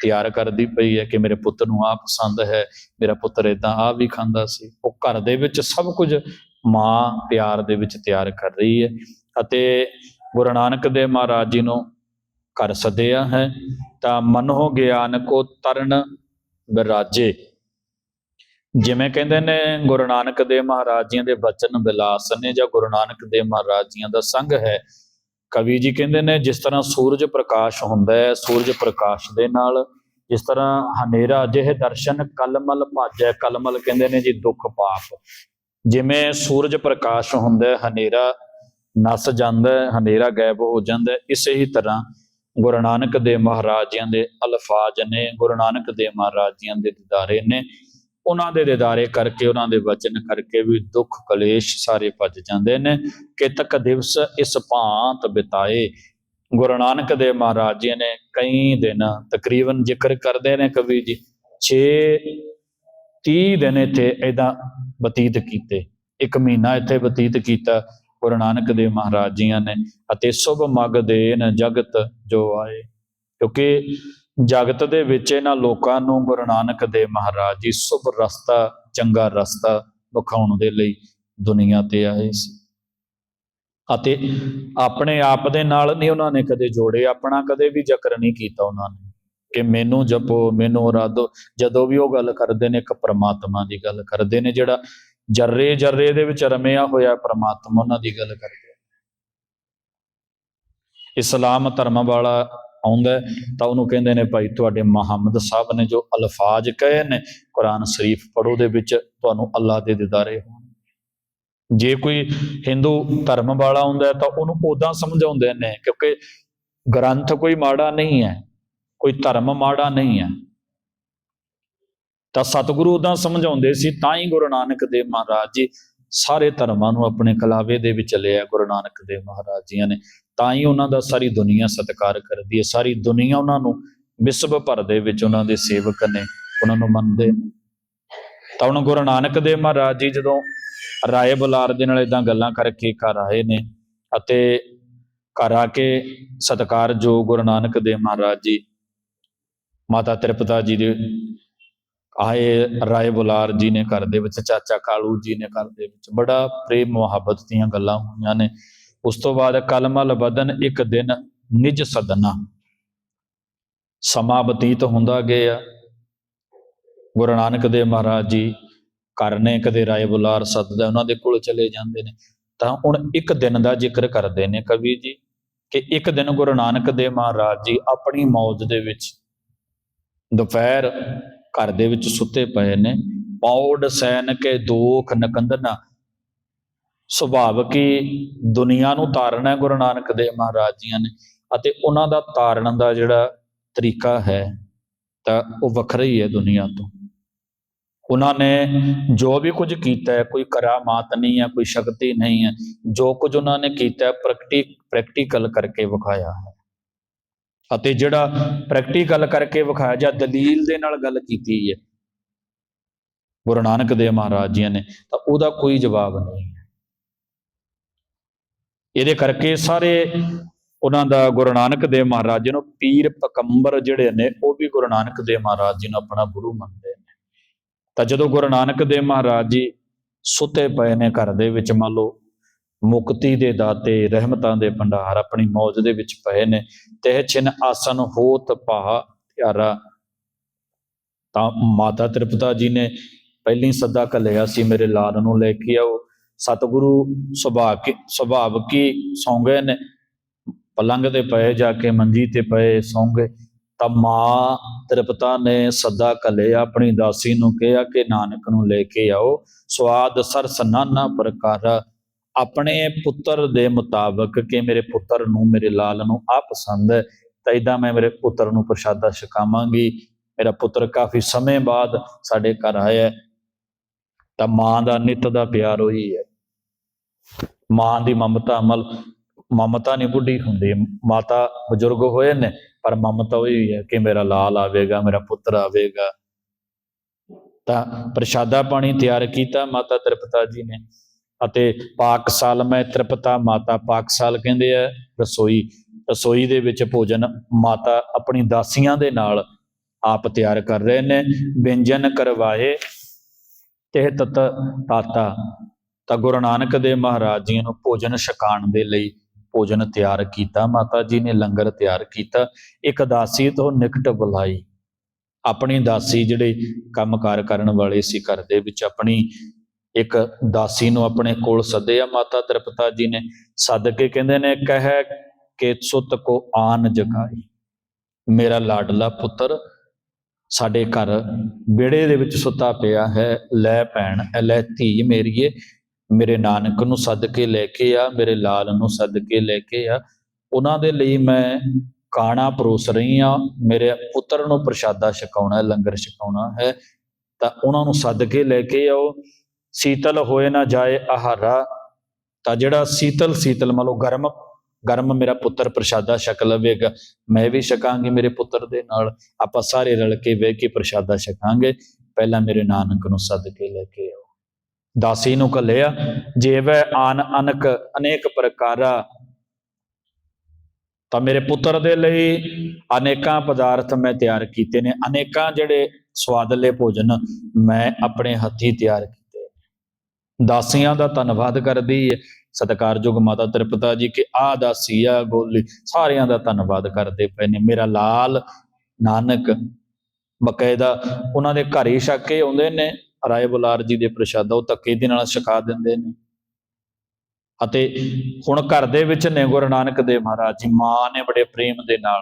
ਤਿਆਰ ਕਰਦੀ ਪਈ ਹੈ ਕਿ ਮੇਰੇ ਪੁੱਤ ਨੂੰ ਆ ਪਸੰਦ ਹੈ, ਮੇਰਾ ਪੁੱਤਰ ਇਦਾਂ ਆ ਵੀ ਖਾਂਦਾ ਸੀ। ਉਹ ਘਰ ਦੇ ਵਿੱਚ ਸਭ ਕੁਝ ਮਾਂ ਪਿਆਰ ਦੇ ਵਿੱਚ ਤਿਆਰ ਕਰ ਰਹੀ ਹੈ ਅਤੇ ਗੁਰੂ ਨਾਨਕ ਦੇਵ ਮਹਾਰਾਜ ਜੀ ਨੂੰ ਘਰ ਸੱਦਿਆ ਹੈ। ਤਾਂ ਮਨੋ ਗਿਆਨ ਕੋ ਤਰਨ ਬਿਰਾਜੇ। ਜਿਵੇਂ ਕਹਿੰਦੇ ਨੇ, ਗੁਰੂ ਨਾਨਕ ਦੇਵ ਮਹਾਰਾਜ ਜੀਆਂ ਦੇ ਬਚਨ ਬਿਲਾਸ ਨੇ ਜਾਂ ਗੁਰੂ ਨਾਨਕ ਦੇਵ ਮਹਾਰਾਜ ਜੀਆਂ ਦਾ ਸੰਗ ਹੈ ਕਵੀ ਜੀ ਕਹਿੰਦੇ ਨੇ, ਜਿਸ ਤਰ੍ਹਾਂ ਸੂਰਜ ਪ੍ਰਕਾਸ਼ ਹੁੰਦਾ ਹੈ, ਸੂਰਜ ਪ੍ਰਕਾਸ਼ ਦੇ ਨਾਲ ਜਿਸ ਤਰ੍ਹਾਂ ਹਨੇਰਾ, ਜਿਹੇ ਦਰਸ਼ਨ ਕਲਮਲ ਭਾਜੈ, ਕਲਮਲ ਕਹਿੰਦੇ ਨੇ ਜੀ ਦੁੱਖ ਪਾਪ। ਜਿਵੇਂ ਸੂਰਜ ਪ੍ਰਕਾਸ਼ ਹੁੰਦਾ ਹੈ, ਹਨੇਰਾ ਨਸ ਜਾਂਦਾ ਹੈ, ਹਨੇਰਾ ਗਾਇਬ ਹੋ ਜਾਂਦਾ ਹੈ, ਇਸੇ ਹੀ ਤਰ੍ਹਾਂ ਗੁਰੂ ਨਾਨਕ ਦੇਵ ਮਹਾਰਾਜਿਆਂ ਦੇ ਅਲਫਾਜ਼ ਨੇ, ਗੁਰੂ ਨਾਨਕ ਦੇਵ ਮਹਾਰਾਜਿਆਂ ਦੇ ਦਿਦਾਰੇ ਨੇ ਉਹਨਾਂ ਦੇ ਦਿਦਾਰੇ ਕਰਕੇ, ਉਹਨਾਂ ਦੇ ਵਚਨ ਕਰਕੇ ਵੀ ਦੁੱਖ, ਕਲੇਸ਼ ਸਾਰੇ ਭੱਜ ਜਾਂਦੇ ਨੇ। ਕਿਤਕ ਦਿਵਸ ਇਸ ਭਾਂਤ ਬਿਤਾਏ। ਗੁਰੂ ਨਾਨਕ ਦੇਵ ਮਹਾਰਾਜ ਜੀ ਨੇ ਕਈ ਦਿਨ ਤਕਰੀਬਨ ਜ਼ਿਕਰ ਕਰਦੇ ਨੇ ਕਵੀ ਜੀ। 6 30 ਦਿਨ ਇੱਥੇ ਇਦਾਂ ਬਤੀਤ ਕੀਤੇ। ਇੱਕ ਮਹੀਨਾ ਇੱਥੇ ਬਤੀਤ ਕੀਤਾ ਗੁਰੂ ਨਾਨਕ ਦੇਵ ਮਹਾਰਾਜ ਜੀਆਂ ਨੇ ਅਤੇ ਸੁਭ ਮਗ ਦੇਨ ਜਗਤ ਜੋ ਆਏ। ਕਿਉਂਕਿ ਜਗਤ ਦੇ ਵਿੱਚ ਇਹਨਾਂ ਲੋਕਾਂ ਨੂੰ ਗੁਰੂ ਨਾਨਕ ਦੇਵ ਮਹਾਰਾਜ ਜੀ ਸੁਭ ਰਸਤਾ, ਚੰਗਾ ਰਸਤਾ ਵਿਖਾਉਣ ਦੇ ਲਈ ਦੁਨੀਆ ਤੇ ਆਏ ਸੀ। ਅਤੇ ਆਪਣੇ ਆਪ ਦੇ ਨਾਲ ਨਹੀਂ ਉਹਨਾਂ ਨੇ ਕਦੇ ਜੋੜੇ, ਆਪਣਾ ਕਦੇ ਵੀ ਜ਼ਿਕਰ ਨਹੀਂ ਕੀਤਾ ਉਹਨਾਂ ਨੇ ਕਿ ਮੈਨੂੰ ਜਪੋ, ਮੈਨੂੰ ਉਰਾਦੋ ਜਦੋਂ ਵੀ ਉਹ ਗੱਲ ਕਰਦੇ ਨੇ, ਇੱਕ ਪਰਮਾਤਮਾ ਦੀ ਗੱਲ ਕਰਦੇ ਨੇ, ਜਿਹੜਾ ਜਰਰੇ ਜਰਰੇ ਦੇ ਵਿੱਚ ਰਮਿਆ ਹੋਇਆ ਪਰਮਾਤਮਾ, ਉਹਨਾਂ ਦੀ ਗੱਲ ਕਰਦੇ ਇਸਲਾਮ ਧਰਮ ਵਾਲਾ ਆਉਂਦਾ ਤਾਂ ਉਹਨੂੰ ਕਹਿੰਦੇ ਨੇ ਭਾਈ ਤੁਹਾਡੇ ਮੁਹੰਮਦ ਸਾਹਿਬ ਨੇ ਜੋ ਅਲਫਾਜ਼ ਕਹੇ ਨੇ, ਕੁਰਾਨ ਸ਼ਰੀਫ ਪੜੋ ਦੇ ਵਿੱਚ ਤੁਹਾਨੂੰ ਅੱਲਾ ਦੇ ਦਿਦਾਰੇ ਹੋਣ। ਜੇ ਕੋਈ ਹਿੰਦੂ ਧਰਮ ਵਾਲਾ ਹੁੰਦਾ ਤਾਂ ਉਹਨੂੰ ਉਦਾਂ ਸਮਝਾਉਂਦੇ ਨੇ, ਕਿਉਂਕਿ ਗ੍ਰੰਥ ਕੋਈ ਮਾੜਾ ਨਹੀਂ ਹੈ, ਕੋਈ ਧਰਮ ਮਾੜਾ ਨਹੀਂ ਹੈ। ਤਾਂ ਸਤਿਗੁਰੂ ਉਦਾਂ ਸਮਝਾਉਂਦੇ ਸੀ, ਤਾਂ ਹੀ ਗੁਰੂ ਨਾਨਕ ਦੇਵ ਮਹਾਰਾਜ ਜੀ ਸਾਰੇ ਧਰਮਾਂ ਨੂੰ ਆਪਣੇ ਕਲਾਵੇ ਦੇ ਵਿੱਚ ਲਿਆ, ਗੁਰੂ ਨਾਨਕ ਦੇਵ ਮਹਾਰਾਜ ਜੀਆਂ ਨੇ। ਤਾਂ ਹੀ ਉਹਨਾਂ ਦਾ ਸਾਰੀ ਦੁਨੀਆ ਸਤਿਕਾਰ ਕਰਦੀ ਹੈ। ਸਾਰੀ ਦੁਨੀਆ ਉਹਨਾਂ ਨੂੰ ਵਿਸ਼ਵ ਭਰ ਦੇ ਵਿੱਚ ਉਹਨਾਂ ਦੇ ਸੇਵਕ ਨੇ, ਉਹਨਾਂ ਨੂੰ ਮੰਨਦੇ ਨੇ। ਤਾਂ ਹੁਣ ਗੁਰੂ ਨਾਨਕ ਦੇਵ ਮਹਾਰਾਜ ਜੀ ਜਦੋਂ ਰਾਏ ਬੁਲਾਰ ਦੇ ਨਾਲ ਇਦਾਂ ਗੱਲਾਂ ਕਰਕੇ ਘਰ ਆਏ ਨੇ ਅਤੇ ਘਰ ਆ ਕੇ ਸਤਿਕਾਰ ਜੋ ਗੁਰੂ ਨਾਨਕ ਦੇਵ ਮਹਾਰਾਜ ਜੀ, ਮਾਤਾ ਤ੍ਰਿਪਤਾ ਜੀ ਦੇ ਆਏ ਰਾਏ ਬੁਲਾਰ ਜੀ ਨੇ ਘਰ ਦੇ ਵਿੱਚ, ਚਾਚਾ ਕਾਲੂ ਜੀ ਨੇ ਘਰ ਦੇ ਵਿੱਚ, ਬੜਾ ਪ੍ਰੇਮ ਮੁਹੱਬਤ ਦੀਆਂ ਗੱਲਾਂ ਹੋਈਆਂ ਨੇ। ਉਸ ਤੋਂ ਬਾਅਦ ਕਲਮਲ ਬਦਨ ਇੱਕ ਦਿਨ ਨਿਜ ਸਦਨਾ। ਸਮਾਂ ਬਤੀਤ ਹੁੰਦਾ ਗਿਆ। ਗੁਰੂ ਨਾਨਕ ਦੇਵ ਮਹਾਰਾਜ ਜੀ ਕਰਨੇ ਕਦੇ ਰਾਏ ਬੁਲਾਰ ਸੱਦਦਾ ਉਹਨਾਂ ਦੇ ਕੋਲ ਚਲੇ ਜਾਂਦੇ ਨੇ। ਤਾਂ ਹੁਣ ਇੱਕ ਦਿਨ ਦਾ ਜ਼ਿਕਰ ਕਰਦੇ ਨੇ ਕਵੀ ਜੀ ਕਿ ਇੱਕ ਦਿਨ ਗੁਰੂ ਨਾਨਕ ਦੇਵ ਮਹਾਰਾਜ ਜੀ ਆਪਣੀ ਮੌਜ ਦੇ ਵਿੱਚ ਦੁਪਹਿਰ ਘਰ ਦੇ ਵਿੱਚ ਸੁੱਤੇ ਪਏ ਨੇ। ਪੌੜ ਸੈਨ ਕੇ ਦੋਖ ਨਕੰਦਨਾ। ਸੁਭਾਵਕ ਹੀ ਦੁਨੀਆ ਨੂੰ ਤਾਰਨਾ ਗੁਰੂ ਨਾਨਕ ਦੇਵ ਮਹਾਰਾਜ ਜੀਆਂ ਨੇ ਅਤੇ ਉਹਨਾਂ ਦਾ ਤਾਰਨ ਦਾ ਜਿਹੜਾ ਤਰੀਕਾ ਹੈ ਤਾਂ ਉਹ ਵੱਖਰਾ ਹੀ ਹੈ ਦੁਨੀਆ ਤੋਂ। ਉਹਨਾਂ ਨੇ ਜੋ ਵੀ ਕੁਝ ਕੀਤਾ ਹੈ, ਕੋਈ ਕਰਾਮਾਤ ਨਹੀਂ ਹੈ, ਕੋਈ ਸ਼ਕਤੀ ਨਹੀਂ ਹੈ, ਜੋ ਕੁਝ ਉਹਨਾਂ ਨੇ ਕੀਤਾ ਹੈ ਪ੍ਰੈਕਟੀ ਪ੍ਰੈਕਟੀਕਲ ਕਰਕੇ ਵਿਖਾਇਆ ਹੈ। ਅਤੇ ਜਿਹੜਾ ਪ੍ਰੈਕਟੀਕਲ ਕਰਕੇ ਵਿਖਾਇਆ ਜਾਂ ਦਲੀਲ ਦੇ ਨਾਲ ਗੱਲ ਕੀਤੀ ਹੈ ਗੁਰੂ ਨਾਨਕ ਦੇਵ ਮਹਾਰਾਜ ਜੀ ਨੇ, ਤਾਂ ਉਹਦਾ ਕੋਈ ਜਵਾਬ ਨਹੀਂ ਹੈ। ਇਹਦੇ ਕਰਕੇ ਸਾਰੇ ਉਹਨਾਂ ਦਾ ਗੁਰੂ ਨਾਨਕ ਦੇਵ ਮਹਾਰਾਜ ਜੀ ਨੂੰ ਪੀਰ ਪਕੰਬਰ ਜਿਹੜੇ ਨੇ, ਉਹ ਵੀ ਗੁਰੂ ਨਾਨਕ ਦੇਵ ਮਹਾਰਾਜ ਜੀ ਨੂੰ ਆਪਣਾ ਗੁਰੂ ਮੰਨਦੇ ਨੇ। ਤਾਂ ਜਦੋਂ ਗੁਰੂ ਨਾਨਕ ਦੇਵ ਮਹਾਰਾਜ ਜੀ ਸੁੱਤੇ ਪਏ ਨੇ ਘਰ ਦੇ ਵਿੱਚ, ਮੰਨ ਲਓ ਮੁਕਤੀ ਦੇ ਦਾਤੇ, ਰਹਿਮਤਾਂ ਦੇ ਭੰਡਾਰ ਆਪਣੀ ਮੌਜ ਦੇ ਵਿੱਚ ਪਏ ਨੇ, ਤੇ ਛਿਨ ਆਸਨ ਹੋਤ ਪਾ ਧਿਆਰਾ ਤਾਂ ਮਾਤਾ ਤ੍ਰਿਪਤਾ ਜੀ ਨੇ ਪਹਿਲੀ ਸੱਦਾ ਘੱਲਿਆ ਸੀ, ਮੇਰੇ ਲਾਲ ਨੂੰ ਲੈ ਕੇ ਆਓ। ਸਤਿਗੁਰੂ ਸੁਭਾਅ ਕੀ, ਸੁਭਾਵ ਕੀ ਸੌਂ ਗਏ ਨੇ? ਪਲੰਗ ਤੇ ਪਏ ਜਾ ਕੇ ਮੰਜੀ ਤੇ ਪਏ ਸੌਂਗੇ। ਤਾਂ ਮਾਂ ਤ੍ਰਿਪਤਾ ਨੇ ਸੱਦਾ ਘੱਲਿਆ, ਆਪਣੀ ਦਾਸੀ ਨੂੰ ਕਿਹਾ ਕਿ ਨਾਨਕ ਨੂੰ ਲੈ ਕੇ ਆਓ। ਸਵਾਦ ਸਰਸ ਨਾਨਾ ਪ੍ਰਕਾਰ ਆਪਣੇ ਪੁੱਤਰ ਦੇ ਮੁਤਾਬਕ ਕਿ ਮੇਰੇ ਪੁੱਤਰ ਨੂੰ ਮੇਰੇ ਲਾਲ ਨੂੰ ਆ ਪਸੰਦ ਹੈ, ਤਾਂ ਇਦਾਂ ਮੈਂ ਮੇਰੇ ਪੁੱਤਰ ਨੂੰ ਪ੍ਰਸ਼ਾਦਾ ਛਕਾਵਾਂਗੀ। ਮੇਰਾ ਪੁੱਤਰ ਕਾਫੀ ਸਮੇਂ ਬਾਅਦ ਸਾਡੇ ਘਰ ਆਇਆ। ਤਾਂ ਮਾਂ ਦਾ ਨਿੱਤ ਦਾ ਪਿਆਰ ਉਹੀ ਹੈ। ਮਾਂ ਦੀ ਮਮਤਾ ਅਮਲ ਮਮਤਾ ਨਹੀਂ ਬੁੱਢੀ ਹੁੰਦੀ। ਮਾਤਾ ਬਜ਼ੁਰਗ ਹੋਏ ਨੇ, ਪਰ ਮਮਤਾ ਉਹੀ ਹੈ ਕਿ ਮੇਰਾ ਲਾਲ ਆਵੇਗਾ, ਮੇਰਾ ਪੁੱਤਰ ਆਵੇਗਾ। ਤਾਂ ਪ੍ਰਸ਼ਾਦਾ ਪਾਣੀ ਤਿਆਰ ਕੀਤਾ ਮਾਤਾ ਤ੍ਰਿਪਤਾ ਜੀ ਨੇ ਅਤੇ ਪਾਕਸਾਲ ਮੈਂ ਤ੍ਰਿਪਤਾ ਮਾਤਾ ਪਾਕਸਾਲ ਕਹਿੰਦੇ ਆ, ਰਸੋਈ ਰਸੋਈ ਦੇ ਵਿੱਚ ਭੋਜਨ ਮਾਤਾ ਆਪਣੀ ਦਾਸੀਆਂ ਦੇ ਨਾਲ ਆਪ ਤਿਆਰ ਕਰ ਰਹੇ ਨੇ। ਵਿਅੰਜਨ ਕਰਵਾਏ ਤੇ ਤਤ ਤਾਤਾ ਤਾਂ ਗੁਰੂ ਨਾਨਕ ਦੇਵ ਮਹਾਰਾਜ ਜੀ ਨੂੰ ਭੋਜਨ ਛਕਾਉਣ ਦੇ ਲਈ ਭੋਜਨ ਤਿਆਰ ਕੀਤਾ, ਮਾਤਾ ਜੀ ਨੇ ਲੰਗਰ ਤਿਆਰ ਕੀਤਾ। ਇੱਕ ਦਾਸੀ ਤੋਂ ਨਿਕਟ ਬੁਲਾਈ। ਆਪਣੀ ਦਾਸੀ ਜਿਹੜੇ ਕੰਮਕਾਰ ਕਰਨ ਵਾਲੇ ਸੀ ਘਰ ਦੇ ਵਿੱਚ, ਆਪਣੀ ਇੱਕ ਦਾਸੀ ਨੂੰ ਆਪਣੇ ਕੋਲ ਸੱਦਿਆ। ਮਾਤਾ ਤ੍ਰਿਪਤਾ ਜੀ ਨੇ ਸੱਦ ਕੇ ਕਹਿੰਦੇ ਨੇ, ਕਹਿ ਕਿ ਸੁਤ ਕੋ ਆਨ ਜਗਾਈ। ਮੇਰਾ ਲਾਡਲਾ ਪੁੱਤਰ ਸਾਡੇ ਘਰ ਵਿੜੇ ਦੇ ਵਿੱਚ ਸੁੱਤਾ ਪਿਆ ਹੈ। ਲੈ ਭੈਣ ਐ ਲੈ ਧੀ ਮੇਰੀਏ। ਮੇਰੇ ਨਾਨਕ ਨੂੰ ਸੱਦ ਕੇ ਲੈ ਕੇ ਆ, ਮੇਰੇ ਲਾਲ ਨੂੰ ਸੱਦ ਕੇ ਲੈ ਕੇ ਆ। ਉਹਨਾਂ ਦੇ ਲਈ ਮੈਂ ਕਾਣਾ ਪਰੋਸ ਰਹੀ ਆ ਮੇਰੇ ਪੁੱਤਰ ਨੂੰ ਪ੍ਰਸ਼ਾਦਾ ਛਕਾਉਣਾ ਲੰਗਰ ਛਕਾਉਣਾ ਹੈ, ਤਾਂ ਉਹਨਾਂ ਨੂੰ ਸੱਦ ਕੇ ਲੈ ਕੇ ਆਓ। ਸੀਤਲ ਹੋਏ ਨਾ ਜਾਏ ਆਹਾਰਾ, ਤਾਂ ਜਿਹੜਾ ਸੀਤਲ ਸੀਤਲ ਮੰਨ ਲਓ ਗਰਮ ਗਰਮ ਮੇਰਾ ਪੁੱਤਰ ਪ੍ਰਸ਼ਾਦਾ ਛਕ ਲਵੇਗਾ। ਮੈਂ ਵੀ ਛਕਾਂਗੀ ਮੇਰੇ ਪੁੱਤਰ ਦੇ ਨਾਲ। ਆਪਾਂ ਸਾਰੇ ਰਲ ਕੇ ਵੇਖ ਕੇ ਪ੍ਰਸ਼ਾਦਾ ਛਕਾਂਗੇ। ਪਹਿਲਾਂ ਮੇਰੇ ਨਾਨਕ ਨੂੰ ਸੱਦ ਕੇ ਲੈ ਕੇ ਆਓ। ਦਾਸੀ ਨੂੰ ਘੱਲਿਆ, ਜੇਵੈ ਆਨ ਅਨਕ ਅਨੇਕ ਪ੍ਰਕਾਰਾ। ਤਾਂ ਮੇਰੇ ਪੁੱਤਰ ਦੇ ਲਈ ਅਨੇਕਾਂ ਪਦਾਰਥ ਮੈਂ ਤਿਆਰ ਕੀਤੇ ਨੇ, ਅਨੇਕਾਂ ਜਿਹੜੇ ਸਵਾਦਲੇ ਭੋਜਨ ਮੈਂ ਆਪਣੇ ਹੱਥੀ ਤਿਆਰ ਕੀਤੇ। ਦਾਸੀਆਂ ਦਾ ਧੰਨਵਾਦ ਕਰਦੀ ਹੈ ਸਤਿਕਾਰਯੋਗ ਮਾਤਾ ਤ੍ਰਿਪਤਾ ਜੀ, ਕਿ ਆ ਦਾਸੀ ਆ ਗੋਲੀ, ਸਾਰਿਆਂ ਦਾ ਧੰਨਵਾਦ ਕਰਦੇ ਪਏ ਨੇ। ਮੇਰਾ ਲਾਲ ਨਾਨਕ ਬਕਾਇਦਾ ਉਹਨਾਂ ਦੇ ਘਰ ਹੀ ਛੱਕ ਕੇ ਆਉਂਦੇ ਨੇ। ਰਾਏ ਬੁਲਾਰ ਜੀ ਦੇ ਪ੍ਰਸ਼ਾਦਾ ਉਹ ਧੱਕੇ ਦੇ ਨਾਲ ਛਕਾ ਦਿੰਦੇ ਨੇ। ਅਤੇ ਹੁਣ ਘਰ ਦੇ ਵਿੱਚ ਨੇ ਗੁਰੂ ਨਾਨਕ ਦੇਵ ਮਹਾਰਾਜ ਜੀ, ਮਾਂ ਨੇ ਬੜੇ ਪ੍ਰੇਮ ਦੇ ਨਾਲ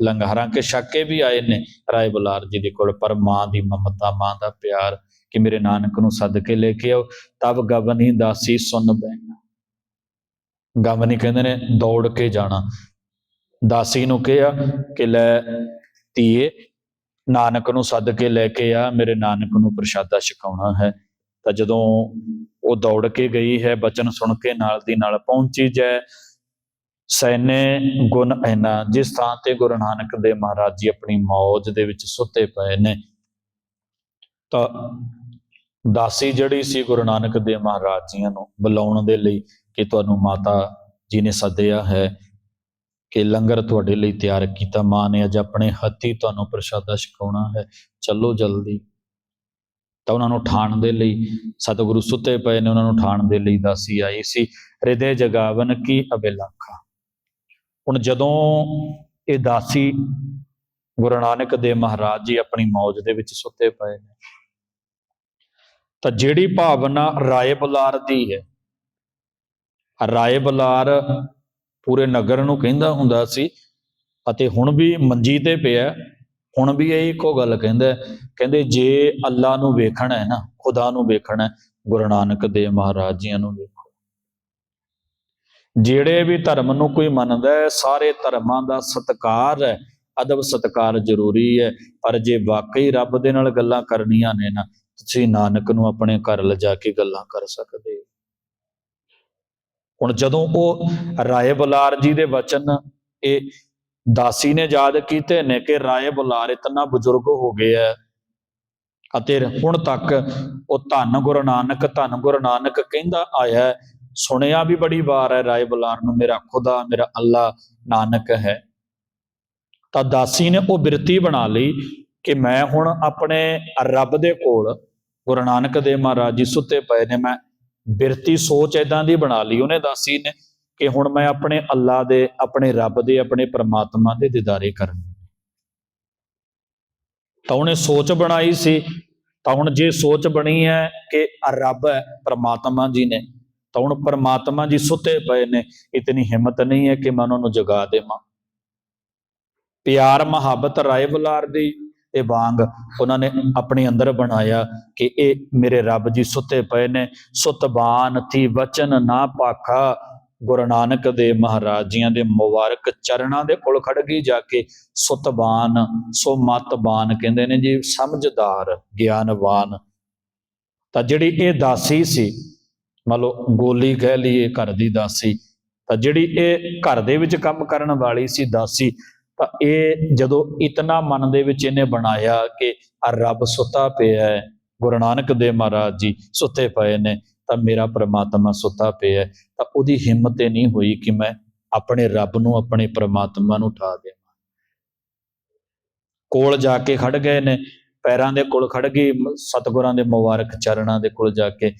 ਲੰਗਾਰਾਂ ਕੇ ਛਕ ਕੇ ਵੀ ਆਏ ਨੇ ਰਾਏ ਬੁਲਾਰ ਜੀ ਦੇ ਕੋਲ, ਪਰ ਮਾਂ ਦੀ ਮਮਤਾ, ਮਾਂ ਦਾ ਪਿਆਰ ਕਿ ਮੇਰੇ ਨਾਨਕ ਨੂੰ ਸੱਦ ਕੇ ਲੈ ਕੇ ਆਓ, ਤਬ ਗਵਨੀ ਦਾਸੀ ਸੁਨ ਬੈਨਾ ਗਵਨੀ ਕਹਿੰਦੇ ਨੇ, ਦੌੜ ਕੇ ਜਾਣਾ। ਦਾਸੀ ਨੂੰ ਕਿਹਾ ਕਿ ਲੈ ਧੀਏ ਨਾਨਕ ਨੂੰ ਸੱਦ ਕੇ ਲੈ ਕੇ ਆ, ਮੇਰੇ ਨਾਨਕ ਨੂੰ ਪ੍ਰਸ਼ਾਦਾ ਛਕਾਉਣਾ ਹੈ। ਤਾਂ ਜਦੋਂ ਉਹ ਦੌੜ ਕੇ ਗਈ ਹੈ, ਬਚਨ ਸੁਣ ਕੇ ਨਾਲ ਦੀ ਨਾਲ ਪਹੁੰਚੀ ਜੈ। ਸੈਨੇ ਗੁਣ ਐਨਾ ਜਿਸ ਥਾਂ ਤੇ ਗੁਰੂ ਨਾਨਕ ਦੇਵ ਮਹਾਰਾਜ ਜੀ ਆਪਣੀ ਮੌਜ ਦੇ ਵਿੱਚ ਸੁੱਤੇ ਪਏ ਨੇ। ਤਾਂ ਦਾਸੀ ਜਿਹੜੀ ਸੀ ਗੁਰੂ ਨਾਨਕ ਦੇਵ ਮਹਾਰਾਜ ਜੀਆਂ ਨੂੰ ਬੁਲਾਉਣ ਦੇ ਲਈ ਕਿ ਤੁਹਾਨੂੰ ਮਾਤਾ ਜੀ ਨੇ ਸੱਦਿਆ ਹੈ ਕਿ ਲੰਗਰ ਤੁਹਾਡੇ ਲਈ ਤਿਆਰ ਕੀਤਾ। ਮਾਂ ਨੇ ਅੱਜ ਆਪਣੇ ਹੱਥੀ ਤੁਹਾਨੂੰ ਪ੍ਰਸ਼ਾਦਾ ਛਕਾਉਣਾ ਹੈ। ਚੱਲੋ ਜਲਦੀ। ਤਾਂ ਉਹਨਾਂ ਨੂੰ ਠਾਣ ਦੇ ਲਈ ਸਤਿਗੁਰੂ ਸੁੱਤੇ ਪਏ ਨੇ। ਉਹਨਾਂ ਨੂੰ ਠਾਣ ਦੇ ਲਈ ਦਾਸੀ ਆਈ ਸੀ। ਹਿਰਦੇ ਜਗਾਵਨ ਕੀ ਅਬੇਲਾਖਾ। ਹੁਣ ਜਦੋਂ ਇਹ ਦਾਸੀ ਗੁਰੂ ਨਾਨਕ ਦੇਵ ਮਹਾਰਾਜ ਜੀ ਆਪਣੀ ਮੌਜ ਦੇ ਵਿੱਚ ਸੁੱਤੇ ਪਏ ਨੇ, ਤਾਂ ਜਿਹੜੀ ਭਾਵਨਾ ਰਾਏ ਬੁਲਾਰ ਦੀ ਹੈ, ਰਾਏ ਬੁਲਾਰ ਪੂਰੇ ਨਗਰ ਨੂੰ ਕਹਿੰਦਾ ਹੁੰਦਾ ਸੀ ਅਤੇ ਹੁਣ ਵੀ ਮੰਜੀ ਤੇ ਪਿਆ ਹੁਣ ਵੀ ਇਹ ਇੱਕੋ ਗੱਲ ਕਹਿੰਦਾ ਕਹਿੰਦੇ ਜੇ ਅੱਲਾ ਨੂੰ ਵੇਖਣਾ ਹੈ ਨਾ, ਖੁਦਾ ਨੂੰ ਵੇਖਣਾ ਗੁਰੂ ਨਾਨਕ ਦੇਵ ਮਹਾਰਾਜ ਜੀਆਂ ਨੂੰ ਵੇਖੋ। ਜਿਹੜੇ ਵੀ ਧਰਮ ਨੂੰ ਕੋਈ ਮੰਨਦਾ ਹੈ, ਸਾਰੇ ਧਰਮਾਂ ਦਾ ਸਤਕਾਰ ਹੈ, ਅਦਬ ਸਤਕਾਰ ਜ਼ਰੂਰੀ ਹੈ। ਪਰ ਜੇ ਵਾਕਈ ਰੱਬ ਦੇ ਨਾਲ ਗੱਲਾਂ ਕਰਨੀਆਂ ਨੇ ਨਾ, ਤੁਸੀਂ ਨਾਨਕ ਨੂੰ ਆਪਣੇ ਘਰ ਲਿਜਾ ਕੇ ਗੱਲਾਂ ਕਰ ਸਕਦੇ ਹੋ। ਹੁਣ ਜਦੋਂ ਉਹ ਰਾਏ ਬੁਲਾਰ ਜੀ ਦੇ ਵਚਨ ਇਹ ਦਾਸੀ ਨੇ ਯਾਦ ਕੀਤੇ ਨੇ ਕਿ ਰਾਏ ਬੁਲਾਰ ਇਤਨਾ ਬਜ਼ੁਰਗ ਹੋ ਗਿਆ ਅਤੇ ਹੁਣ ਤੱਕ ਉਹ ਧੰਨ ਗੁਰੂ ਨਾਨਕ, ਧੰਨ ਗੁਰੂ ਨਾਨਕ ਕਹਿੰਦਾ ਆਇਆ ਸੁਣਿਆ ਵੀ ਬੜੀ ਵਾਰ ਹੈ ਰਾਏ ਬੁਲਾਰ ਨੂੰ, ਮੇਰਾ ਖੁਦਾ, ਮੇਰਾ ਅੱਲਾ ਨਾਨਕ ਹੈ। ਤਾਂ ਦਾਸੀ ਨੇ ਉਹ ਬਿਰਤੀ ਬਣਾ ਲਈ ਕਿ ਮੈਂ ਹੁਣ ਆਪਣੇ ਰੱਬ ਦੇ ਕੋਲ, ਗੁਰੂ ਨਾਨਕ ਦੇਵ ਮਹਾਰਾਜ ਜੀ ਸੁੱਤੇ ਪਏ ਨੇ, ਮੈਂ ਬਿਰਤੀ ਸੋਚ ਇਦਾਂ ਦੀ ਬਣਾ ਲਈ, ਉਹਨੇ ਦਾਸੀ ਨੇ ਕਿ ਹੁਣ ਮੈਂ ਆਪਣੇ ਅੱਲਾ ਦੇ, ਆਪਣੇ ਰੱਬ ਦੇ, ਆਪਣੇ ਪ੍ਰਮਾਤਮਾ ਦੇ ਦੀਦਾਰੇ ਕਰਨੇ। ਤਾਂ ਉਹਨੇ ਸੋਚ ਬਣਾਈ ਸੀ। ਤਾਂ ਹੁਣ ਜੇ ਸੋਚ ਬਣੀ ਹੈ ਕਿ ਰੱਬ ਹੈ, ਪਰਮਾਤਮਾ ਜੀ ਨੇ, ਤਾਂ ਹੁਣ ਪ੍ਰਮਾਤਮਾ ਜੀ ਸੁੱਤੇ ਪਏ ਨੇ, ਇਤਨੀ ਹਿੰਮਤ ਨਹੀਂ ਹੈ ਕਿ ਮੈਂ ਉਹਨਾਂ ਨੂੰ ਜਗਾ ਦੇਵਾਂ। ਪਿਆਰ ਮੁਹੱਬਤ ਰਾਏ ਬੁਲਾਰ ਦੀ ਤੇ ਵਾਂਗ ਉਹਨਾਂ ਨੇ ਆਪਣੇ ਅੰਦਰ ਬਣਾਇਆ ਕਿ ਇਹ ਮੇਰੇ ਰੱਬ ਜੀ ਸੁੱਤੇ ਪਏ ਨੇ। ਸੁਤਬਾਨ ਥੀ ਵਚਨ ਨਾ ਪਾਖਾ। ਗੁਰੂ ਨਾਨਕ ਦੇ ਮਹਾਰਾਜ ਜੀਆਂ ਦੇ ਮੁਬਾਰਕ ਚਰਨਾਂ ਦੇ ਕੋਲ ਖੜ ਗਈ ਜਾ ਕੇ ਸੁਤਬਾਨ ਸੋ ਮਤਬਾਨ ਕਹਿੰਦੇ ਨੇ ਜੀ, ਸਮਝਦਾਰ, ਗਿਆਨਵਾਨ। ਤਾਂ ਜਿਹੜੀ ਇਹ ਦਾਸੀ ਸੀ, ਮੰਨ ਲਓ ਗੋਲੀ ਕਹਿ ਲਈਏ ਘਰ ਦੀ ਦਾਸੀ, ਤਾਂ ਜਿਹੜੀ ਇਹ ਘਰ ਦੇ ਵਿੱਚ ਕੰਮ ਕਰਨ ਵਾਲੀ ਸੀ ਦਾਸੀ ਤਾਂ ਇਹ ਜਦੋਂ ਇਤਨਾ ਮਨ ਦੇ ਵਿੱਚ ਇਹਨੇ ਬਣਾਇਆ ਕਿ ਆ ਰੱਬ ਸੁੱਤਾ ਪਿਆ ਹੈ, ਗੁਰੂ ਨਾਨਕ ਦੇਵ ਮਹਾਰਾਜ ਜੀ ਸੁੱਤੇ ਪਏ ਨੇ, ਤਾਂ ਮੇਰਾ ਪ੍ਰਮਾਤਮਾ ਸੁੱਤਾ ਪਿਆ ਹੈ, ਤਾਂ ਉਹਦੀ ਹਿੰਮਤ ਇਹ ਨਹੀਂ ਹੋਈ ਕਿ ਮੈਂ ਆਪਣੇ ਰੱਬ ਨੂੰ ਆਪਣੇ ਪ੍ਰਮਾਤਮਾ ਨੂੰ ਉਠਾ ਦੇਵਾਂ। ਕੋਲ ਜਾ ਕੇ ਖੜ ਗਏ ਨੇ, ਪੈਰਾਂ ਦੇ ਕੋਲ ਖੜ ਗਈ ਮ- ਸਤਿਗੁਰਾਂ ਦੇ ਮੁਬਾਰਕ ਚਰਨਾਂ ਦੇ ਕੋਲ ਜਾ ਕੇ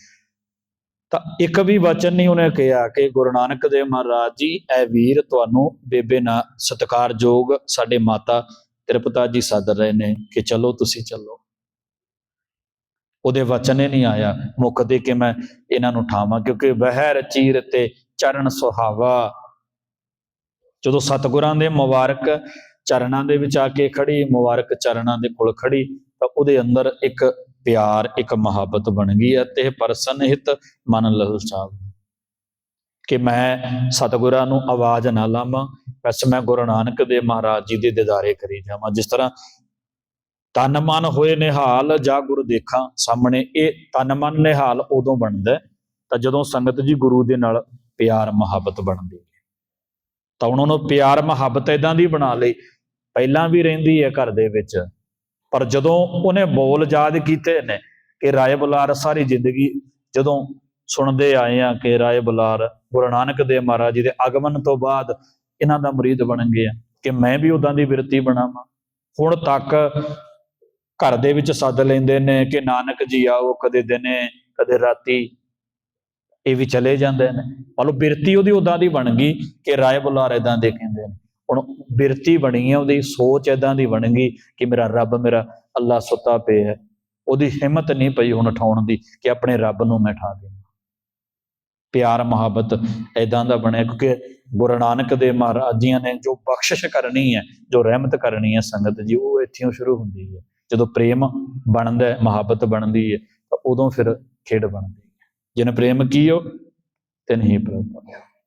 ਤਾਂ ਇੱਕ ਵੀ ਵਚਨ ਨਹੀਂ ਉਹਨੇ ਕਿਹਾ ਕਿ ਗੁਰੂ ਨਾਨਕ ਦੇਵ ਮਹਾਰਾਜ ਜੀ ਐ ਵੀਰ ਤੁਹਾਨੂੰ ਬੇਬੇ ਨਾ ਸਤਿਕਾਰਯੋਗ ਸਾਡੇ ਮਾਤਾ ਤ੍ਰਿਪਤਾ ਜੀ ਸੱਦ ਰਹੇ ਨੇ ਕਿ ਚਲੋ ਤੁਸੀਂ ਚੱਲੋ। ਉਹਦੇ ਵਚਨ ਹੀ ਨਹੀਂ ਆਇਆ। ਮੁੱਖ ਦੇ ਕਿ ਮੈਂ ਇਹਨਾਂ ਨੂੰ ਠਾਵਾਂ ਕਿਉਂਕਿ ਵਹਿ ਚੀਰ ਤੇ ਚਰਨ ਸੁਹਾਵਾ। ਜਦੋਂ ਸਤਿਗੁਰਾਂ ਦੇ ਮੁਬਾਰਕ ਚਰਨਾਂ ਦੇ ਵਿੱਚ ਆ ਕੇ ਖੜੀ, ਮੁਬਾਰਕ ਚਰਨਾਂ ਦੇ ਕੋਲ ਖੜੀ, ਤਾਂ ਉਹਦੇ ਅੰਦਰ ਇੱਕ ਪਿਆਰ ਇੱਕ ਮੁਹੱਬਤ ਬਣ ਗਈ ਹੈ ਤੇ ਪਰਸਨ ਹਿਤ ਮਨ ਸਾਹਿਬ ਕਿ ਮੈਂ ਸਤਿਗੁਰਾਂ ਨੂੰ ਆਵਾਜ਼ ਨਾ ਲਾਵਾਂ, ਬਸ ਮੈਂ ਗੁਰੂ ਨਾਨਕ ਦੇ ਮਹਾਰਾਜ ਜੀ ਦੇ ਦਿਦਾਰੇ ਕਰੀ ਜਾਵਾਂ। ਜਿਸ ਤਰ੍ਹਾਂ ਤਨ ਮਨ ਹੋਏ ਨਿਹਾਲ ਜਾਂ ਗੁਰੂ ਦੇਖਾਂ, ਸਾਹਮਣੇ ਇਹ ਤਨ ਮਨ ਨਿਹਾਲ ਉਦੋਂ ਬਣਦਾ ਤਾਂ ਜਦੋਂ ਸੰਗਤ ਜੀ ਗੁਰੂ ਦੇ ਨਾਲ ਪਿਆਰ ਮੁਹੱਬਤ ਬਣਦੀ ਹੈ। ਤਾਂ ਉਹਨਾਂ ਨੂੰ ਪਿਆਰ ਮੁਹੱਬਤ ਇਦਾਂ ਦੀ ਬਣਾ ਲਈ, ਪਹਿਲਾਂ ਵੀ ਰਹਿੰਦੀ ਹੈ ਘਰ ਦੇ ਵਿੱਚ ਪਰ ਜਦੋਂ ਉਹਨੇ ਬੋਲ ਯਾਦ ਕੀਤੇ ਨੇ ਕਿ ਰਾਏ ਬੁਲਾਰ ਸਾਰੀ ਜ਼ਿੰਦਗੀ ਜਦੋਂ ਸੁਣਦੇ ਆਏ ਆ ਕਿ ਰਾਏ ਬੁਲਾਰ ਗੁਰੂ ਨਾਨਕ ਦੇਵ ਮਹਾਰਾਜ ਜੀ ਦੇ ਆਗਮਨ ਤੋਂ ਬਾਅਦ ਇਹਨਾਂ ਦਾ ਮੁਰੀਦ ਬਣ ਗਏ ਆ ਕਿ ਮੈਂ ਵੀ ਉਦਾਂ ਦੀ ਬਿਰਤੀ ਬਣਾਵਾਂ। ਹੁਣ ਤੱਕ ਘਰ ਦੇ ਵਿੱਚ ਸੱਦ ਲੈਂਦੇ ਨੇ ਕਿ ਨਾਨਕ ਜੀ ਆਓ, ਕਦੇ ਦਿਨੇ, ਕਦੇ ਰਾਤੀ। ਇਹ ਵੀ ਚਲੇ ਜਾਂਦੇ ਨੇ। ਮਤਲਬ ਬਿਰਤੀ ਉਹਦੀ ਉਦਾਂ ਦੀ ਬਣ ਗਈ ਕਿ ਰਾਏ ਬੁਲਾਰ ਇਦਾਂ ਦੇ ਕਹਿੰਦੇ ਨੇ। ਹੁਣ ਬਿਰਤੀ ਬਣੀ ਹੈ ਉਹਦੀ ਸੋਚ ਇਦਾਂ ਦੀ ਬਣ ਗਈ ਕਿ ਮੇਰਾ ਰੱਬ ਮੇਰਾ ਅੱਲਾ ਸੁੱਤਾ ਪਿਆ ਹੈ। ਉਹਦੀ ਹਿੰਮਤ ਨਹੀਂ ਪਈ ਹੁਣ ਉਠਾਉਣ ਦੀ ਕਿ ਆਪਣੇ ਰੱਬ ਨੂੰ ਮੈਂ ਠਾ ਦੇਵਾਂ। ਪਿਆਰ, ਮੁਹੱਬਤ ਇਦਾਂ ਦਾ ਬਣਿਆ ਕਿਉਂਕਿ ਗੁਰੂ ਨਾਨਕ ਦੇ ਮਹਾਰਾਜ ਜੀਆਂ ਨੇ ਜੋ ਬਖਸ਼ਿਸ਼ ਕਰਨੀ ਹੈ, ਜੋ ਰਹਿਮਤ ਕਰਨੀ ਹੈ ਸੰਗਤ ਜੀ, ਉਹ ਇੱਥੋਂ ਸ਼ੁਰੂ ਹੁੰਦੀ ਹੈ। ਜਦੋਂ ਪ੍ਰੇਮ ਬਣਦਾ ਹੈ, ਮੁਹੱਬਤ ਬਣਦੀ ਹੈ, ਤਾਂ ਉਦੋਂ ਫਿਰ ਖੇਡ ਬਣਦੀ ਹੈ। ਜਿਨ ਪ੍ਰੇਮ ਕੀਓ, ਤਿਨ ਹੀ ਪ੍ਰਭ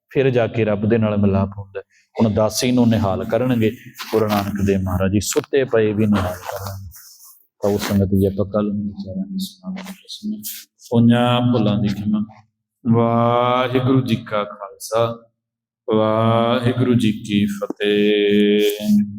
ਫਿਰ ਜਾ ਕੇ ਰੱਬ ਦੇ ਨਾਲ ਮਿਲਾਪ ਹੁੰਦਾ ਹੁਣ ਦਾਸੀ ਨੂੰ ਨਿਹਾਲ ਕਰਨਗੇ, ਗੁਰੂ ਨਾਨਕ ਦੇਵ ਮਹਾਰਾਜ ਜੀ, ਸੁੱਤੇ ਪਏ ਵੀ ਨਿਹਾਲ ਕਰਨਗੇ। ਤਾਂ ਉਸ ਸੰਗਤ ਜੀ ਆਪਾਂ ਕੱਲ ਨੂੰ ਵਿਚਾਰਾਂਗੇ, ਸੁਣਾਵਾਂਗੇ ਉਹਨਾਂ ਭੁੱਲਾਂ ਦੀ ਖਿਮਾ। ਵਾਹਿਗੁਰੂ ਜੀ ਕਾ ਖਾਲਸਾ, ਵਾਹਿਗੁਰੂ ਜੀ ਕੀ ਫਤਿਹ।